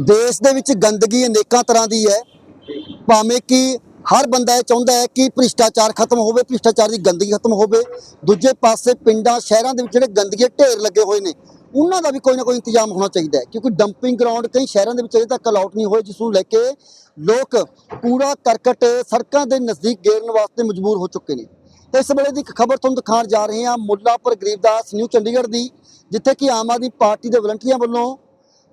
ਦੇਸ਼ ਦੇ ਵਿੱਚ ਗੰਦਗੀ ਅਨੇਕਾਂ ਤਰ੍ਹਾਂ ਦੀ ਹੈ। ਭਾਵੇਂ ਕਿ ਹਰ ਬੰਦਾ ਇਹ ਚਾਹੁੰਦਾ ਹੈ ਕਿ ਭ੍ਰਿਸ਼ਟਾਚਾਰ ਖਤਮ ਹੋਵੇ, ਭ੍ਰਿਸ਼ਟਾਚਾਰ ਦੀ ਗੰਦਗੀ ਖਤਮ ਹੋਵੇ। ਦੂਜੇ ਪਾਸੇ ਪਿੰਡਾਂ, ਸ਼ਹਿਰਾਂ ਦੇ ਵਿੱਚ ਜਿਹੜੇ ਗੰਦਗੀ ਦੇ ਢੇਰ ਲੱਗੇ ਹੋਏ ਨੇ, ਉਹਨਾਂ ਦਾ ਵੀ ਕੋਈ ਨਾ ਕੋਈ ਇੰਤਜ਼ਾਮ ਹੋਣਾ ਚਾਹੀਦਾ ਹੈ। ਕਿਉਂਕਿ ਡੰਪਿੰਗ ਗਰਾਊਂਡ ਕਈ ਸ਼ਹਿਰਾਂ ਦੇ ਵਿੱਚ ਅਜੇ ਤੱਕ ਅਲਾਉਟ ਨਹੀਂ ਹੋਏ, ਜਿਸ ਨੂੰ ਲੈ ਕੇ ਲੋਕ ਕੂੜਾ ਕਰਕਟ ਸੜਕਾਂ ਦੇ ਨਜ਼ਦੀਕ ਗੇਰਨ ਵਾਸਤੇ ਮਜਬੂਰ ਹੋ ਚੁੱਕੇ ਨੇ। ਇਸ ਵੇਲੇ ਦੀ ਇੱਕ ਖਬਰ ਤੁਹਾਨੂੰ ਦਿਖਾਉਣ ਜਾ ਰਹੇ ਹਾਂ, ਮੁੱਲਾਪੁਰ ਗਰੀਬਦਾਸ ਨਿਊ ਚੰਡੀਗੜ੍ਹ ਦੀ, ਜਿੱਥੇ ਕਿ ਆਮ ਆਦਮੀ ਪਾਰਟੀ ਦੇ ਵਲੰਟੀਅਰਾਂ ਵੱਲੋਂ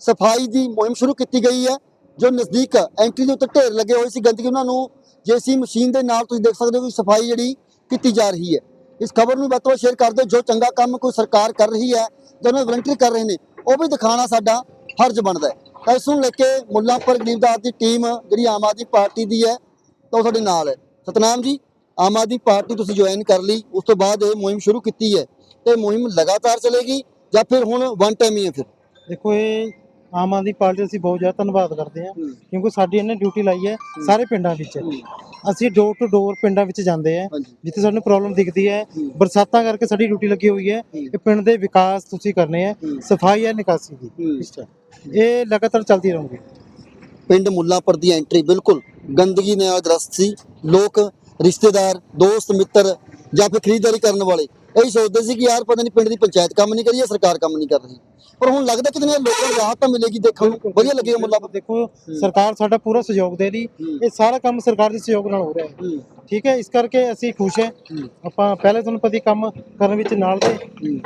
ਸਫ਼ਾਈ ਦੀ ਮੁਹਿੰਮ ਸ਼ੁਰੂ ਕੀਤੀ ਗਈ ਹੈ, ਜੋ ਨਜ਼ਦੀਕ ਐਂਟਰੀ ਦੇ ਉੱਤੇ ਢੇਰ ਲੱਗੇ ਹੋਏ ਸੀ ਗੰਦਗੀ ਉਹਨਾਂ ਨੂੰ ਜੇਸੀ ਮਸ਼ੀਨ ਦੇ ਨਾਲ ਤੁਸੀਂ ਦੇਖ ਸਕਦੇ ਹੋ ਕਿ ਸਫ਼ਾਈ ਜਿਹੜੀ ਕੀਤੀ ਜਾ ਰਹੀ ਹੈ। ਇਸ ਖਬਰ ਨੂੰ ਵੱਧ ਤੋਂ ਵੱਧ ਸ਼ੇਅਰ ਕਰ ਦਿਓ, ਜੋ ਚੰਗਾ ਕੰਮ ਕੋਈ ਸਰਕਾਰ ਕਰ ਰਹੀ ਹੈ, ਜਾਂ ਉਹਨਾਂ ਵਲੰਟੀਅਰ ਕਰ ਰਹੇ ਨੇ, ਉਹ ਵੀ ਦਿਖਾਉਣਾ ਸਾਡਾ ਫਰਜ਼ ਬਣਦਾ ਹੈ। ਤਾਂ ਇਸ ਨੂੰ ਲੈ ਕੇ ਮੁੱਲਾਂਪੁਰ ਗਰੀਬਦਾਸ ਦੀ ਟੀਮ ਜਿਹੜੀ ਆਮ ਆਦਮੀ ਪਾਰਟੀ ਦੀ ਹੈ, ਤਾਂ ਉਹ ਤੁਹਾਡੇ ਨਾਲ ਹੈ। ਸਤਨਾਮ ਜੀ, ਆਮ ਆਦਮੀ ਪਾਰਟੀ ਤੁਸੀਂ ਜੁਆਇਨ ਕਰ ਲਈ, ਉਸ ਤੋਂ ਬਾਅਦ ਇਹ ਮੁਹਿੰਮ ਸ਼ੁਰੂ ਕੀਤੀ ਹੈ, ਤੇ ਮੁਹਿੰਮ ਲਗਾਤਾਰ ਚੱਲੇਗੀ ਜਾਂ ਫਿਰ ਹੁਣ ਵਨ ਟਾਈਮ ਹੀ ਹੈ ਫਿਰ? ਦੇਖੋ, ਇਹ ਆਮ ਆਦਮੀ ਪਾਰਟੀ ਅਸੀਂ ਬਹੁਤ ਜ਼ਿਆਦਾ ਧੰਨਵਾਦ ਕਰਦੇ ਹਾਂ ਕਿਉਂਕਿ ਸਾਡੀ ਇਹਨੇ ਡਿਊਟੀ ਲਾਈ ਹੈ ਸਾਰੇ ਪਿੰਡਾਂ ਵਿੱਚ। ਅਸੀਂ ਡੋਰ ਟੂ ਡੋਰ ਪਿੰਡਾਂ ਵਿੱਚ ਜਾਂਦੇ ਹਾਂ ਹਾਂਜੀ। ਜਿੱਥੇ ਸਾਨੂੰ ਪ੍ਰੋਬਲਮ ਦਿਖਦੀ ਹੈ। ਬਰਸਾਤਾਂ ਕਰਕੇ ਸਾਡੀ ਡਿਊਟੀ ਲੱਗੀ ਹੋਈ ਹੈ ਕਿ ਪਿੰਡ ਦੇ ਵਿਕਾਸ ਤੁਸੀਂ ਕਰਨੇ ਹੈ ਸਫ਼ਾਈ ਹੈ ਨਿਕਾਸੀ ਦੀ। ਇਹ ਲਗਾਤਾਰ ਚੱਲਦੀ ਰਹੂਗੀ। ਪਿੰਡ ਮੁੱਲਾਂਪੁਰ ਦੀ ਐਂਟਰੀ ਬਿਲਕੁਲ ਗੰਦਗੀ ਨਾਲ ਗ੍ਰਸਤ ਸੀ। ਲੋਕ ਰਿਸ਼ਤੇਦਾਰ ਦੋਸਤ ਮਿੱਤਰ ਜਾਂ ਫਿਰ ਖਰੀਦਦਾਰੀ ਕਰਨ ਵਾਲੇ ਇਹੀ ਸੋਚਦੇ ਸੀ ਕਿ ਯਾਰ ਪਤਾ ਨਹੀਂ ਪਿੰਡ ਦੀ ਪੰਚਾਇਤ ਕੰਮ ਨਹੀਂ ਕਰੀ ਜਾਂ ਸਰਕਾਰ ਕੰਮ ਨਹੀਂ ਕਰ ਰਹੀ। ਪਰ ਹੁਣ ਲੱਗਦਾ ਕਿ ਲੋਕਾਂ ਨੂੰ ਰਾਹਤ ਤਾਂ ਮਿਲੇਗੀ ਦੇਖਣ ਨੂੰ। ਵਧੀਆ ਲੱਗੇਗਾ ਮੁੱਲਾਂਪੁਰ ਦੇਖੋ ਸਰਕਾਰ ਸਾਡਾ ਪੂਰਾ ਸਹਿਯੋਗ ਦੇ ਰਹੀ। ਇਹ ਸਾਰਾ ਕੰਮ ਸਰਕਾਰ ਦੇ ਸਹਿਯੋਗ ਨਾਲ ਹੋ ਰਿਹਾ ਹੈ। ਠੀਕ ਹੈ ਇਸ ਕਰਕੇ ਅਸੀਂ ਖੁਸ਼ ਹਾਂ। ਆਪਾਂ ਪਹਿਲੇ ਤੁਹਾਨੂੰ ਪਤੀ ਕੰਮ ਕਰਨ ਵਿੱਚ ਨਾਲ ਦੇ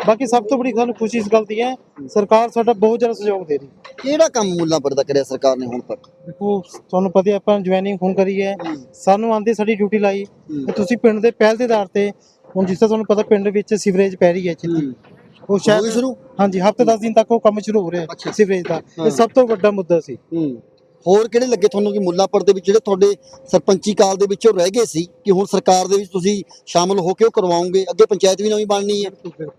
ਬਾਕੀ ਸਭ ਤੋਂ ਬੜੀ ਸਾਨੂੰ ਖੁਸ਼ੀ ਇਸ ਗੱਲ ਦੀ ਹੈ ਸਰਕਾਰ ਸਾਡਾ ਬਹੁਤ ਜ਼ਿਆਦਾ ਸਹਿਯੋਗ ਦੇ ਰਹੀ। ਕਿਹੜਾ ਕੰਮ ਮੁੱਲਾਂਪੁਰ ਦਾ ਕਰਿਆ ਸਰਕਾਰ ਨੇ ਹੁਣ ਤੱਕ? ਦੇਖੋ ਤੁਹਾਨੂੰ ਪਤਾ ਆਪਾਂ ਜੁਆਇਨਿੰਗ ਹੁਣ ਕਰੀ ਹੈ। ਸਾਨੂੰ ਆਂਦੀ ਸਾਡੀ ਡਿਊਟੀ ਲਾਈ। ਤੇ ਤੁਸੀਂ ਪਿੰਡ ਦੇ ਪਹਿਲ ਦੇ ਆਧਾਰ ਤੇ ਹੁਣ ਜਿਸ ਤਰ੍ਹਾਂ ਤੁਹਾਨੂੰ ਪਤਾ ਪਿੰਡ ਵਿੱਚ ਸੀਵਰੇਜ ਪੈ ਰਹੀ ਹੈ ਚਿੱਤੀ ਉਹ ਸ਼ਾਇਦ ਸ਼ੁਰੂ? ਹਾਂਜੀ ਹਫ਼ਤੇ 10 ਦਿਨ ਤੱਕ ਉਹ ਕੰਮ ਸ਼ੁਰੂ ਹੋ ਰਿਹਾ ਸੀਵਰੇਜ ਦਾ। ਇਹ ਸਭ ਤੋਂ ਵੱਡਾ ਮੁੱਦਾ ਸੀ। ਹੋਰ ਕਿਹੜੇ ਲੱਗੇ ਤੁਹਾਨੂੰ ਕਿ ਮੁੱਲਾਂਪੁਰ ਦੇ ਵਿੱਚ ਜਿਹੜੇ ਤੁਹਾਡੇ ਸਰਪੰਚੀ ਕਾਲ ਦੇ ਵਿੱਚੋਂ ਰਹਿ ਗਏ ਸੀ ਕਿ ਹੁਣ ਸਰਕਾਰ ਦੇ ਵਿੱਚ ਤੁਸੀਂ ਸ਼ਾਮਲ ਹੋ ਕੇ ਉਹ ਕਰਵਾਓਗੇ? ਅੱਗੇ ਪੰਚਾਇਤ ਵੀ ਨਵੀਂ ਬਣਨੀ ਹੈ।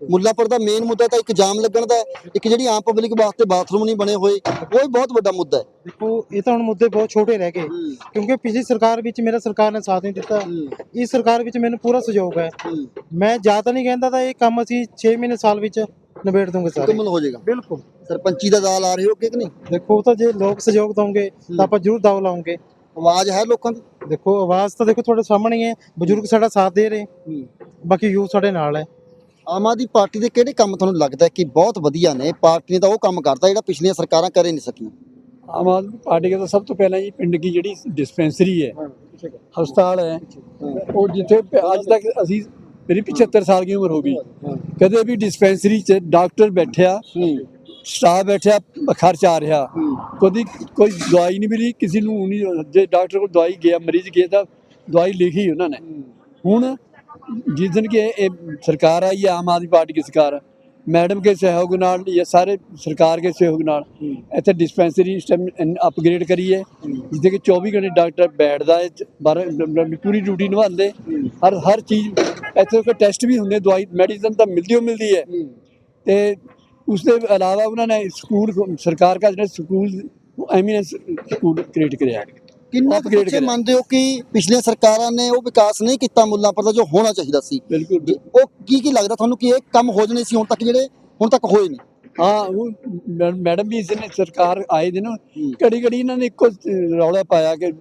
ਮੁੱਲਾਂਪੁਰ ਦਾ ਮੇਨ ਮੁੱਦਾ ਤਾਂ ਇੱਕ ਜਾਮ ਲੱਗਣ ਦਾ ਇੱਕ ਜਿਹੜੀ ਆਮ ਪਬਲਿਕ ਵਾਸਤੇ ਬਾਥਰੂਮ ਨਹੀਂ ਬਣੇ ਹੋਏ ਉਹ ਵੀ ਬਹੁਤ ਵੱਡਾ ਮੁੱਦਾ ਹੈ। ਦੇਖੋ ਇਹ ਤਾਂ ਹੁਣ ਮੁੱਦੇ ਬਹੁਤ ਛੋਟੇ ਰਹਿ ਗਏ। ਕਿਉਂਕਿ ਪਿਛਲੀ ਸਰਕਾਰ ਵਿੱਚ ਮੇਰਾ ਸਰਕਾਰ ਨੇ ਸਾਥ ਨਹੀਂ ਦਿੱਤਾ। ਇਸ ਸਰਕਾਰ ਵਿੱਚ ਮੈਨੂੰ ਪੂਰਾ ਸਹਿਯੋਗ ਹੈ। ਮੈਂ ਜ਼ਿਆਦਾ ਨਹੀਂ ਕਹਿੰਦਾ ਤਾਂ ਇਹ ਕੰਮ ਅਸੀਂ 6 ਮਹੀਨੇ ਸਾਲ ਵਿੱਚ ਨਿਬੇੜ ਦੂੰਗੇ ਸਾਰੇ। ਮੁਕੰਮਲ ਹੋ ਜਾਏਗਾ। ਬਿਲਕੁਲ। ਸਰਪੰਚੀ ਦਾ ਦਾਲ ਆ ਰਹੇ ਹੋ ਕਿ ਨਹੀਂ? ਦੇਖੋ ਉਹ ਤਾਂ ਜੇ ਲੋਕ ਸਹਿਯੋਗ ਦੋਗੇ ਤਾਂ ਆਪਾਂ ਜ਼ਰੂਰ ਦਾਅ ਲਾਉਂਗੇ। ਆਵਾਜ਼ ਹੈ ਲੋਕਾਂ ਦੀ? ਦੇਖੋ ਆਵਾਜ਼ ਤਾਂ ਦੇਖੋ ਤੁਹਾਡੇ ਸਾਹਮਣੇ ਹੀ ਹੈ। ਬਜ਼ੁਰਗ ਸਾਡਾ ਸਾਥ ਦੇ ਰਹੇ। ਬਾਕੀ ਯੂਥ ਸਾਡੇ ਨਾਲ ਹੈ। ਆਮ ਆਦਮੀ ਪਾਰਟੀ ਦੇ ਕਿਹੜੇ ਕੰਮ ਤੁਹਾਨੂੰ ਲੱਗਦਾ ਹੈ ਕਿ ਬਹੁਤ ਵਧੀਆ ਨੇ? ਪਾਰਟੀ ਨੇ ਤਾਂ ਉਹ ਕੰਮ ਕਰਤਾ ਜਿਹੜਾ ਪਿਛਲੀਆਂ ਸਰਕਾਰਾਂ ਕਰੇ ਨਹੀਂ ਸਕੀਆਂ। ਆਮ ਆਦਮੀ ਪਾਰਟੀ ਦਾ ਸਭ ਤੋਂ ਪਹਿਲਾਂ ਜੀ ਪਿੰਡ ਦੀ ਜਿਹੜੀ ਡਿਸਪੈਂਸਰੀ ਹੈ ਹਸਪਤਾਲ ਹੈ। ਉਹ ਜਿੱਥੇ ਅੱਜ ਤੱਕ ਅਸੀਂ ਮੇਰੀ 75 ਸਾਲ ਦੀ ਉਮਰ ਹੋ ਗਈ। ਕਦੇ ਵੀ ਡਿਸਪੈਂਸਰੀ 'ਚ ਡਾਕਟਰ ਬੈਠਿਆ ਸਟਾਫ ਬੈਠਿਆ ਖਰਚ ਆ ਰਿਹਾ। ਕਦੀ ਕੋਈ ਦਵਾਈ ਨਹੀਂ ਮਿਲੀ ਕਿਸੇ ਨੂੰ ਨਹੀਂ ਜੇ ਡਾਕਟਰ ਕੋਲ ਦਵਾਈ ਗਿਆ ਮਰੀਜ਼ ਗਿਆ ਤਾਂ ਦਵਾਈ ਲਿਖੀ ਉਹਨਾਂ ਨੇ। ਹੁਣ ਜਿਸ ਦਿਨ ਕਿ ਇਹ ਸਰਕਾਰ ਆਈ ਆਮ ਆਦਮੀ ਪਾਰਟੀ ਦੀ ਸਰਕਾਰ ਮੈਡਮ के सहयोग ਨਾਲ ਇਹ ਸਾਰੇ ਸਰਕਾਰ के सहयोग ਨਾਲ ਇੱਥੇ ਡਿਸਪੈਂਸਰੀ ਸਿਸਟਮ ਅਪਗ੍ਰੇਡ ਕਰੀ ਹੈ ਜਿੱਥੇ ਕਿ 24 ਘੰਟੇ ਡਾਕਟਰ ਬੈਠਦਾ ਹੈ ਚ- ਬਾਰਾਂ ਮ- ਮ- ਪੂਰੀ ਡਿਊਟੀ ਨਿਭਾਉਂਦੇ ਹਰ ਹਰ ਚੀਜ਼ ਇੱਥੇ ਕੋਈ ਟੈਸਟ ਵੀ ਹੁੰਦੇ ਦਵਾਈ ਮੈਡੀਸਨ ਤਾਂ ਮਿਲਦੀ ਹੋ ਮਿਲਦੀ ਹੈ ਤੇ ਉਸ ਦੇ ਇਲਾਵਾ ਉਹਨਾਂ ਨੇ ਸਕੂਲ ਸਰਕਾਰ ਦਾ ਜਿਹੜਾ ਸਕੂਲ ਐਮੀਨੈਂਸ ਸਕੂਲ ਕ੍ਰੀਏਟ ਕਰਿਆ ਕਿੰਨਾ ਤੁਸੀਂ ਕਰਿਆ। ਮੰਨਦੇ ਹੋ ਕਿ ਪਿਛਲੀਆਂ ਸਰਕਾਰਾਂ ਨੇ ਉਹ ਵਿਕਾਸ ਨਹੀਂ ਕੀਤਾ ਮੁੱਲਾਂਪੁਰ ਦਾ ਜੋ ਹੋਣਾ ਚਾਹੀਦਾ ਸੀ? ਬਿਲਕੁਲ ਉਹ ਕੀ ਕੀ ਲੱਗਦਾ ਤੁਹਾਨੂੰ ਕਿ ਇਹ ਕੰਮ ਹੋ ਜਣੇ ਸੀ ਹੁਣ ਤੱਕ ਜਿਹੜੇ ਹੁਣ ਤੱਕ ਹੋਏ ਨਹੀਂ ਹਾਂ ਉਹ ਮੈ- ਮੈਡਮ ਵੀ ਇਸ ਨੇ ਸਰਕਾਰ ਆਏ ਦੇ ਨਾ ਘੜੀ ਘੜੀ ਇਹਨਾਂ ਨੇ ਇੱਕੋ ਰੌਲਾ ਪਾਇਆ ਕਿ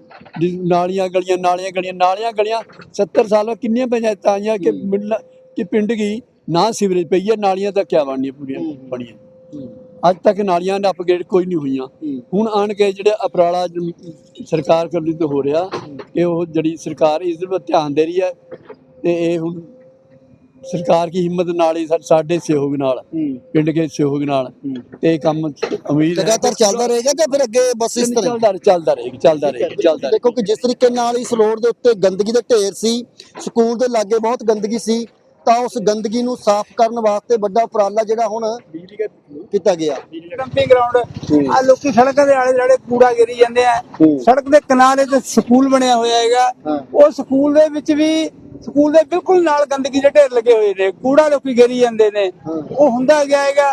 ਨਾਲੀਆਂ ਗਲੀਆਂ ਨਾਲੀਆਂ ਗਲੀਆਂ ਨਾਲੀਆਂ ਗਲੀਆਂ 70 ਸਾਲ ਬਾਅਦ ਕਿੰਨੀਆਂ ਪੰਚਾਇਤਾਂ ਆਈਆਂ ਕਿ ਕਿ ਪਿੰਡ ਗਈ ਨਾ ਸੀਵਰੇਜ ਪਈ ਹੈ ਨਾਲੀਆਂ ਤਾਂ ਕਿਆ ਬਣਨੀਆਂ ਪੂਰੀਆਂ ਬਣੀਆਂ। ਅੱਜ ਤੱਕ ਨਾਲੀਆਂ ਦਾ ਅਪਗ੍ਰੇਡ ਕੋਈ ਨਹੀਂ ਹੋਈਆਂ। ਹੁਣ ਆਣ ਕੇ ਜਿਹੜੇ ਅਪਰਾਲਾ ਸਰਕਾਰ ਕਰਨੀ ਤੇ ਹੋ ਰਿਹਾ ਕਿ ਉਹ ਜਿਹੜੀ ਸਰਕਾਰ ਇਸ ਦੇ ਵੱਲ ਧਿਆਨ ਦੇ ਰਹੀ ਹੈ ਤੇ ਇਹ ਹੁਣ ਸਰਕਾਰ ਦੀ ਹਿੰਮਤ ਨਾਲ ਹੀ ਸਾਡੇ ਸਹਿਯੋਗ ਨਾਲ ਪਿੰਡ ਦੇ ਸਹਿਯੋਗ ਨਾਲ ਤੇ ਇਹ ਕੰਮ ਉਮੀਦ ਲਗਾਤਾਰ ਚੱਲਦਾ ਰਹੇਗਾ ਕਿ ਫਿਰ ਅੱਗੇ ਬਸ ਇਸ ਤਰ੍ਹਾਂ? ਚੱਲਦਾ ਚੱਲਦਾ ਰਹੇਗਾ ਚੱਲਦਾ ਰਹੇਗਾ ਚੱਲਦਾ ਦੇਖੋ ਕਿ ਜਿਸ ਤਰੀਕੇ ਨਾਲ ਇਸ ਰੋਡ ਦੇ ਉੱਤੇ ਗੰਦਗੀ ਦੇ ਢੇਰ ਸੀ ਸਕੂਲ ਦੇ ਲਾਗੇ ਬਹੁਤ ਗੰਦਗੀ ਸੀ ਤਾਂ ਉਸ ਗੰਦਗੀ ਨੂੰ ਸਾਫ਼ ਕਰਨ ਵਾਸਤੇ ਵੱਡਾ ਉਪਰਾਲਾ ਜਿਹੜਾ ਹੁਣ ਕੀਤਾ ਗਿਆ। ਡੰਪਿੰਗ ਗਰਾਊਂਡ ਆ ਲੋਕੀ ਸੜਕਾਂ ਦੇ ਆਲੇ ਦੁਆਲੇ ਕੂੜਾ ਗੇਰੀ ਜਾਂਦੇ ਆ। ਸੜਕ ਦੇ ਕਿਨਾਰੇ ਤੇ ਸਕੂਲ ਬਣਿਆ ਹੋਇਆ ਹੈਗਾ। ਉਹ ਸਕੂਲ ਦੇ ਵਿੱਚ ਵੀ ਸਕੂਲ ਦੇ ਬਿਲਕੁਲ ਨਾਲ ਗੰਦਗੀ ਦੇ ਢੇਰ ਲੱਗੇ ਹੋਏ ਨੇ। ਕੂੜਾ ਲੋਕੀ ਗੇਰੀ ਜਾਂਦੇ ਨੇ। ਉਹ ਹੁੰਦਾ ਗਿਆ ਹੈਗਾ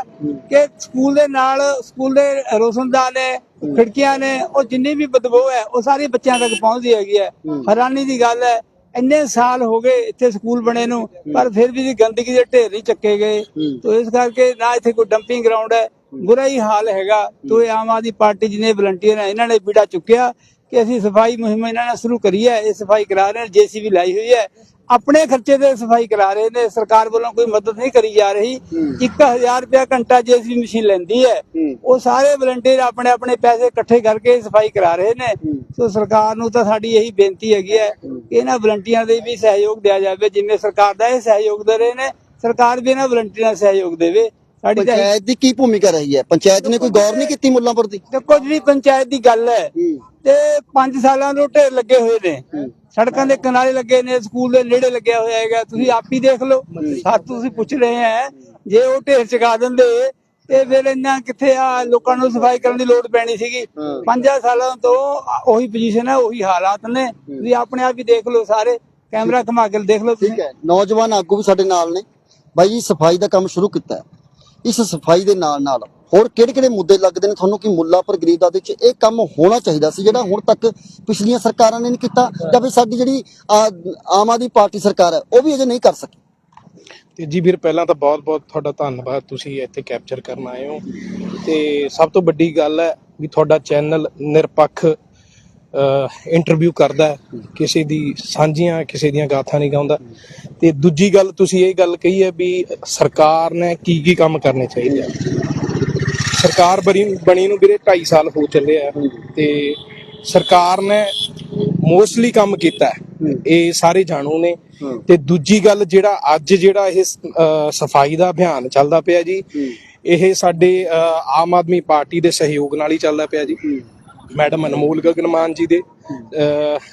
ਕਿ ਸਕੂਲ ਦੇ ਨਾਲ ਸਕੂਲ ਦੇ ਰੋਸ਼ਨਦਾਨ ਨੇ ਖਿੜਕੀਆਂ ਨੇ ਉਹ ਜਿੰਨੀ ਵੀ ਬਦਬੂ ਹੈ ਉਹ ਸਾਰੀ ਬੱਚਿਆਂ ਤੱਕ ਪਹੁੰਚਦੀ ਹੈਗੀ ਹੈ। ਹੈਰਾਨੀ ਦੀ ਗੱਲ ਹੈ ਇੰਨੇ ਸਾਲ ਹੋ ਗਏ ਇੱਥੇ ਸਕੂਲ ਬਣੇ ਨੂੰ ਪਰ ਫਿਰ ਵੀ ਗੰਦਗੀ ਦੇ ਢੇਰ ਨਹੀਂ ਚੱਕੇ ਗਏ। ਤੋ ਇਸ ਕਰਕੇ ਨਾ ਇੱਥੇ ਕੋਈ ਡੰਪਿੰਗ ਗਰਾਊਂਡ ਹੈ ਬੁਰਾ ਹੀ ਹਾਲ ਹੈਗਾ। ਤੋ ਇਹ ਆਮ ਆਦਮੀ ਪਾਰਟੀ ਜਿਹਨੇ ਵਲੰਟੀਅਰ ਹੈ ਇਹਨਾਂ ਨੇ ਬੀੜਾ ਚੁੱਕਿਆ ਕਿ ਅਸੀਂ ਸਫ਼ਾਈ ਮੁਹਿੰਮ ਇਹਨਾਂ ਨਾਲ ਸ਼ੁਰੂ ਕਰੀ ਹੈ ਇਹ ਸਫ਼ਾਈ ਕਰਾ ਰਹੇ ਨੇ ਜੀਸੀਬੀ ਲਾਈ ਹੋਈ ਹੈ। ਆਪਣੇ ਖਰਚੇ ਤੇ ਸਫ਼ਾਈ ਕਰਾ ਰਹੇ ਨੇ ਸਰਕਾਰ ਵੱਲੋਂ ਕੋਈ ਮਦਦ ਨਹੀਂ ਕਰੀ ਜਾ ਰਹੀ। 1000 ਰੁਪਇਆ ਘੰਟਾ ਜੀਸੀਬੀ ਮਸ਼ੀਨ ਲੈਂਦੀ ਹੈ ਉਹ ਸਾਰੇ ਵਲੰਟੀਅਰ ਆਪਣੇ ਆਪਣੇ ਪੈਸੇ ਇਕੱਠੇ ਕਰਕੇ ਸਫ਼ਾਈ ਕਰਾ ਰਹੇ ਨੇ। ਸੋ ਸਰਕਾਰ ਨੂੰ ਤਾਂ ਸਾਡੀ ਇਹੀ ਬੇਨਤੀ ਹੈਗੀ ਹੈ ਕਿ ਇਹਨਾਂ ਵਲੰਟੀਅਰਾਂ ਦੇ ਵੀ ਸਹਿਯੋਗ ਦਿਆ ਜਾਵੇ ਜਿਵੇਂ ਸਰਕਾਰ ਦਾ ਇਹ ਸਹਿਯੋਗ ਦੇ ਰਹੇ ਨੇ ਸਰਕਾਰ ਵੀ ਇਹਨਾਂ ਵਲੰਟੀਅਰਾਂ ਦਾ ਸਹਿਯੋਗ ਦੇਵੇ। ਸਾਡੀ ਪੰਚਾਇਤ ਦੀ ਕੀ ਭੂਮਿਕਾ ਰਹੀ ਹੈ? ਪੰਚਾਇਤ ਨੇ ਕੋਈ ਗੌਰ ਨਹੀਂ ਕੀਤੀ ਮੁੱਲਾਂਪੁਰ ਦੀ? ਦੇਖੋ ਜਿਹੜੀ ਪੰਚਾਇਤ ਦੀ ਗੱਲ ਹੈ। ਤੇ 5 ਸਾਲਾਂ ਤੋਂ ਢੇਰ ਲੱਗੇ ਹੋਏ ਨੇ। ਸੜਕਾਂ ਦੇ ਕਿਨਾਰੇ ਲੱਗੇ ਨੇ, ਸਕੂਲ ਦੇ ਨੇੜੇ ਲੱਗਿਆ ਹੋਇਆ ਹੈਗਾ। ਤੁਸੀਂ ਆਪ ਹੀ ਦੇਖ ਲਓ ਸਾਥ ਤੁਸੀਂ ਪੁੱਛ ਰਹੇ ਹੈ। ਜੇ ਉਹ ਢੇਰ ਚਕਾ ਦਿੰਦੇ, ਤੇ ਫਿਰ ਇੰਨਾ ਕਿੱਥੇ ਆ, ਲੋਕਾਂ ਨੂੰ ਸਫ਼ਾਈ ਕਰਨ ਦੀ ਲੋੜ ਪੈਣੀ ਸੀਗੀ। ਪੰਜਾਂ ਸਾਲਾਂ ਤੋਂ ਉਹੀ ਪੋਜੀਸ਼ਨ ਹੈ, ਉਹੀ ਹਾਲਾਤ ਨੇ। ਤੁਸੀਂ ਆਪਣੇ ਆਪ ਹੀ ਦੇਖ ਲਓ ਸਾਰੇ, ਕੈਮਰਾ ਘੁਮਾ ਕੇ ਦੇਖ ਲਓ ਠੀਕ ਹੈ, ਨੌਜਵਾਨ ਆਗੂ ਵੀ ਸਾਡੇ ਨਾਲ ਨੇ। ਬਾਈ ਜੀ, ਸਫ਼ਾਈ ਦਾ ਕੰਮ ਸ਼ੁਰੂ ਕੀਤਾ ਇਸ ਸਫ਼ਾਈ ਦੇ ਨਾਲ ਨਾਲ ਹੋਰ ਕਿਹੜੇ ਕਿਹੜੇ ਮੁੱਦੇ ਲੱਗਦੇ ਨੇ? ਤੁਹਾਨੂੰ ਕਿ ਮੁੱਲਾਪੁਰ ਗਰੀਬਦਾਦ ਵਿੱਚ ਇਹ ਕੰਮ ਹੋਣਾ ਚਾਹੀਦਾ ਸੀ, ਜਿਹੜਾ ਹੁਣ ਤੱਕ ਪਿਛਲੀਆਂ ਸਰਕਾਰਾਂ ਨੇ ਨਹੀਂ ਕੀਤਾ ਜਾਂ ਫਿਰ ਸਾਡੀ ਜਿਹੜੀ ਆਮ ਆਦਮੀ ਪਾਰਟੀ ਸਰਕਾਰ ਹੈ, ਉਹ ਵੀ ਅਜੇ ਨਹੀਂ ਕਰ ਸਕੀ? ਤੇ ਜੀ ਵੀਰ, ਪਹਿਲਾਂ ਤਾਂ ਬਹੁਤ-ਬਹੁਤ ਤੁਹਾਡਾ ਧੰਨਵਾਦ, ਤੁਸੀਂ ਇੱਥੇ ਕੈਪਚਰ ਕਰਨ ਆਏ ਹੋ। ਤੇ ਸਭ ਤੋਂ ਵੱਡੀ ਗੱਲ ਹੈ ਵੀ ਤੁਹਾਡਾ ਚੈਨਲ ਨਿਰਪੱਖ ਇੰਟਰਵਿਊ ਕਰਦਾ ਹੈ, ਕਿਸੇ ਦੀ ਸਾਂਝੀਆਂ, ਕਿਸੇ ਦੀਆਂ ਗਾਥਾਂ ਨਹੀਂ ਗਾਉਂਦਾ। ਤੇ ਦੂਜੀ ਗੱਲ, ਤੁਸੀਂ ਇਹ ਗੱਲ ਕਹੀ ਹੈ ਵੀ ਸਰਕਾਰ ਨੇ ਕੀ ਕੀ ਕੰਮ ਕਰਨੇ ਚਾਹੀਦੇ ਆ? ਸਰਕਾਰ ਬਣੀ ਬਣੀ ਨੂੰ ਵੀਰੇ 2.5 ਸਾਲ ਹੋ ਚੱਲੇ ਆ ਤੇ ਸਰਕਾਰ ਨੇ ਮੋਸਟਲੀ ਕੰਮ ਕੀਤਾ ਇਹ ਸਾਰੇ ਜਾਣੂ ਨੇ। ਤੇ ਦੂਜੀ ਗੱਲ ਜਿਹੜਾ ਅੱਜ ਜਿਹੜਾ ਇਹ ਸਫ਼ਾਈ ਦਾ ਅਭਿਆਨ ਚੱਲਦਾ ਪਿਆ ਜੀ ਇਹ ਸਾਡੇ ਆਮ ਆਦਮੀ ਪਾਰਟੀ ਦੇ ਸਹਿਯੋਗ ਨਾਲ ਹੀ ਚੱਲਦਾ ਪਿਆ ਜੀ। ਮੈਡਮ ਅਨਮੋਲ ਗਗਨਮਾਨ ਜੀ ਦੇ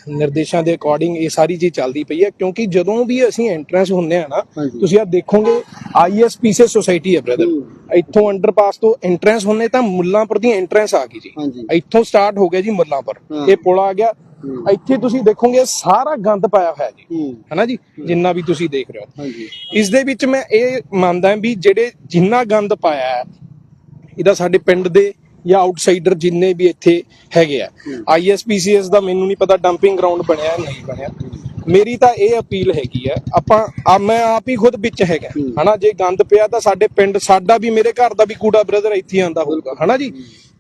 ਨਿਰਦੇਸ਼ਾਂ ਦੇ ਅਕੋਰਡਿੰਗ ਇਹ ਸਾਰੀ ਚੀਜ਼ ਚੱਲਦੀ ਪਈ ਹੈ ਕਿਉਂਕਿ ਜਦੋਂ ਵੀ ਅਸੀਂ ਐਂਟਰੈਂਸ ਹੁੰਦੇ ਆ ਨਾ ਤੁਸੀਂ ਆ ਦੇਖੋਗੇ ਆਈਐਸਪੀਸੀ ਸੁਸਾਇਟੀ ਹੈ ਬ੍ਰਦਰ ਇੱਥੋਂ ਅੰਡਰਪਾਸ ਤੋਂ ਐਂਟਰੈਂਸ ਹੁੰਨੇ ਤਾਂ ਮੁੱਲਾਂਪੁਰ ਦੀ ਐਂਟਰੈਂਸ ਆ ਗਈ ਜੀ। ਇੱਥੋਂ ਸਟਾਰਟ ਹੋ ਗਿਆ ਜੀ ਮੁੱਲਾਂਪੁਰ। ਇਹ ਪੁਲ ਆ ਗਿਆ। ਇੱਥੇ ਤੁਸੀਂ ਦੇਖੋਗੇ ਸਾਰਾ ਗੰਦ ਪਾਇਆ ਹੋਇਆ ਜੀ। ਹਨਾ ਜੀ? ਜਿੰਨਾ ਵੀ ਤੁਸੀਂ ਦੇਖ ਰਹੇ ਹੋ। ਇਸ ਦੇ ਵਿੱਚ ਮੈਂ ਇਹ ਮੰਨਦਾ ਵੀ ਜਿਹੜੇ ਜਿੰਨਾ ਗੰਦ ਪਾਇਆ ਹੈ ਇਹਦਾ ਸਾਡੇ ਪਿੰਡ ਦੇ ਜਾਂ ਆਊਟਸਾਈਡਰ ਜਿੰਨੇ ਵੀ ਇੱਥੇ ਹੈਗੇ ਆ। ਆਈਐਸਪੀਸੀਐਸ ਦਾ ਮੈਨੂੰ ਨਹੀਂ ਪਤਾ ਡੰਪਿੰਗ ਗਰਾਊਂਡ ਬਣਿਆ ਨਹੀਂ ਬਣਿਆ। ਮੇਰੀ ਤਾਂ ਇਹ ਅਪੀਲ ਹੈਗੀ ਆ ਆਪਾਂ ਆ ਮੈਂ ਆਪ ਹੀ ਖੁਦ ਵਿੱਚ ਹੈਗਾ। ਹਨਾ ਜੇ ਗੰਦ ਪਿਆ ਤਾਂ ਸਾਡੇ ਪਿੰਡ ਸਾਡਾ ਵੀ ਮੇਰੇ ਘਰ ਦਾ ਵੀ ਕੂੜਾ ਬ੍ਰਦਰ ਇੱਥੇ ਆਂਦਾ ਹੋਊਗਾ। ਹਨਾ ਜੀ?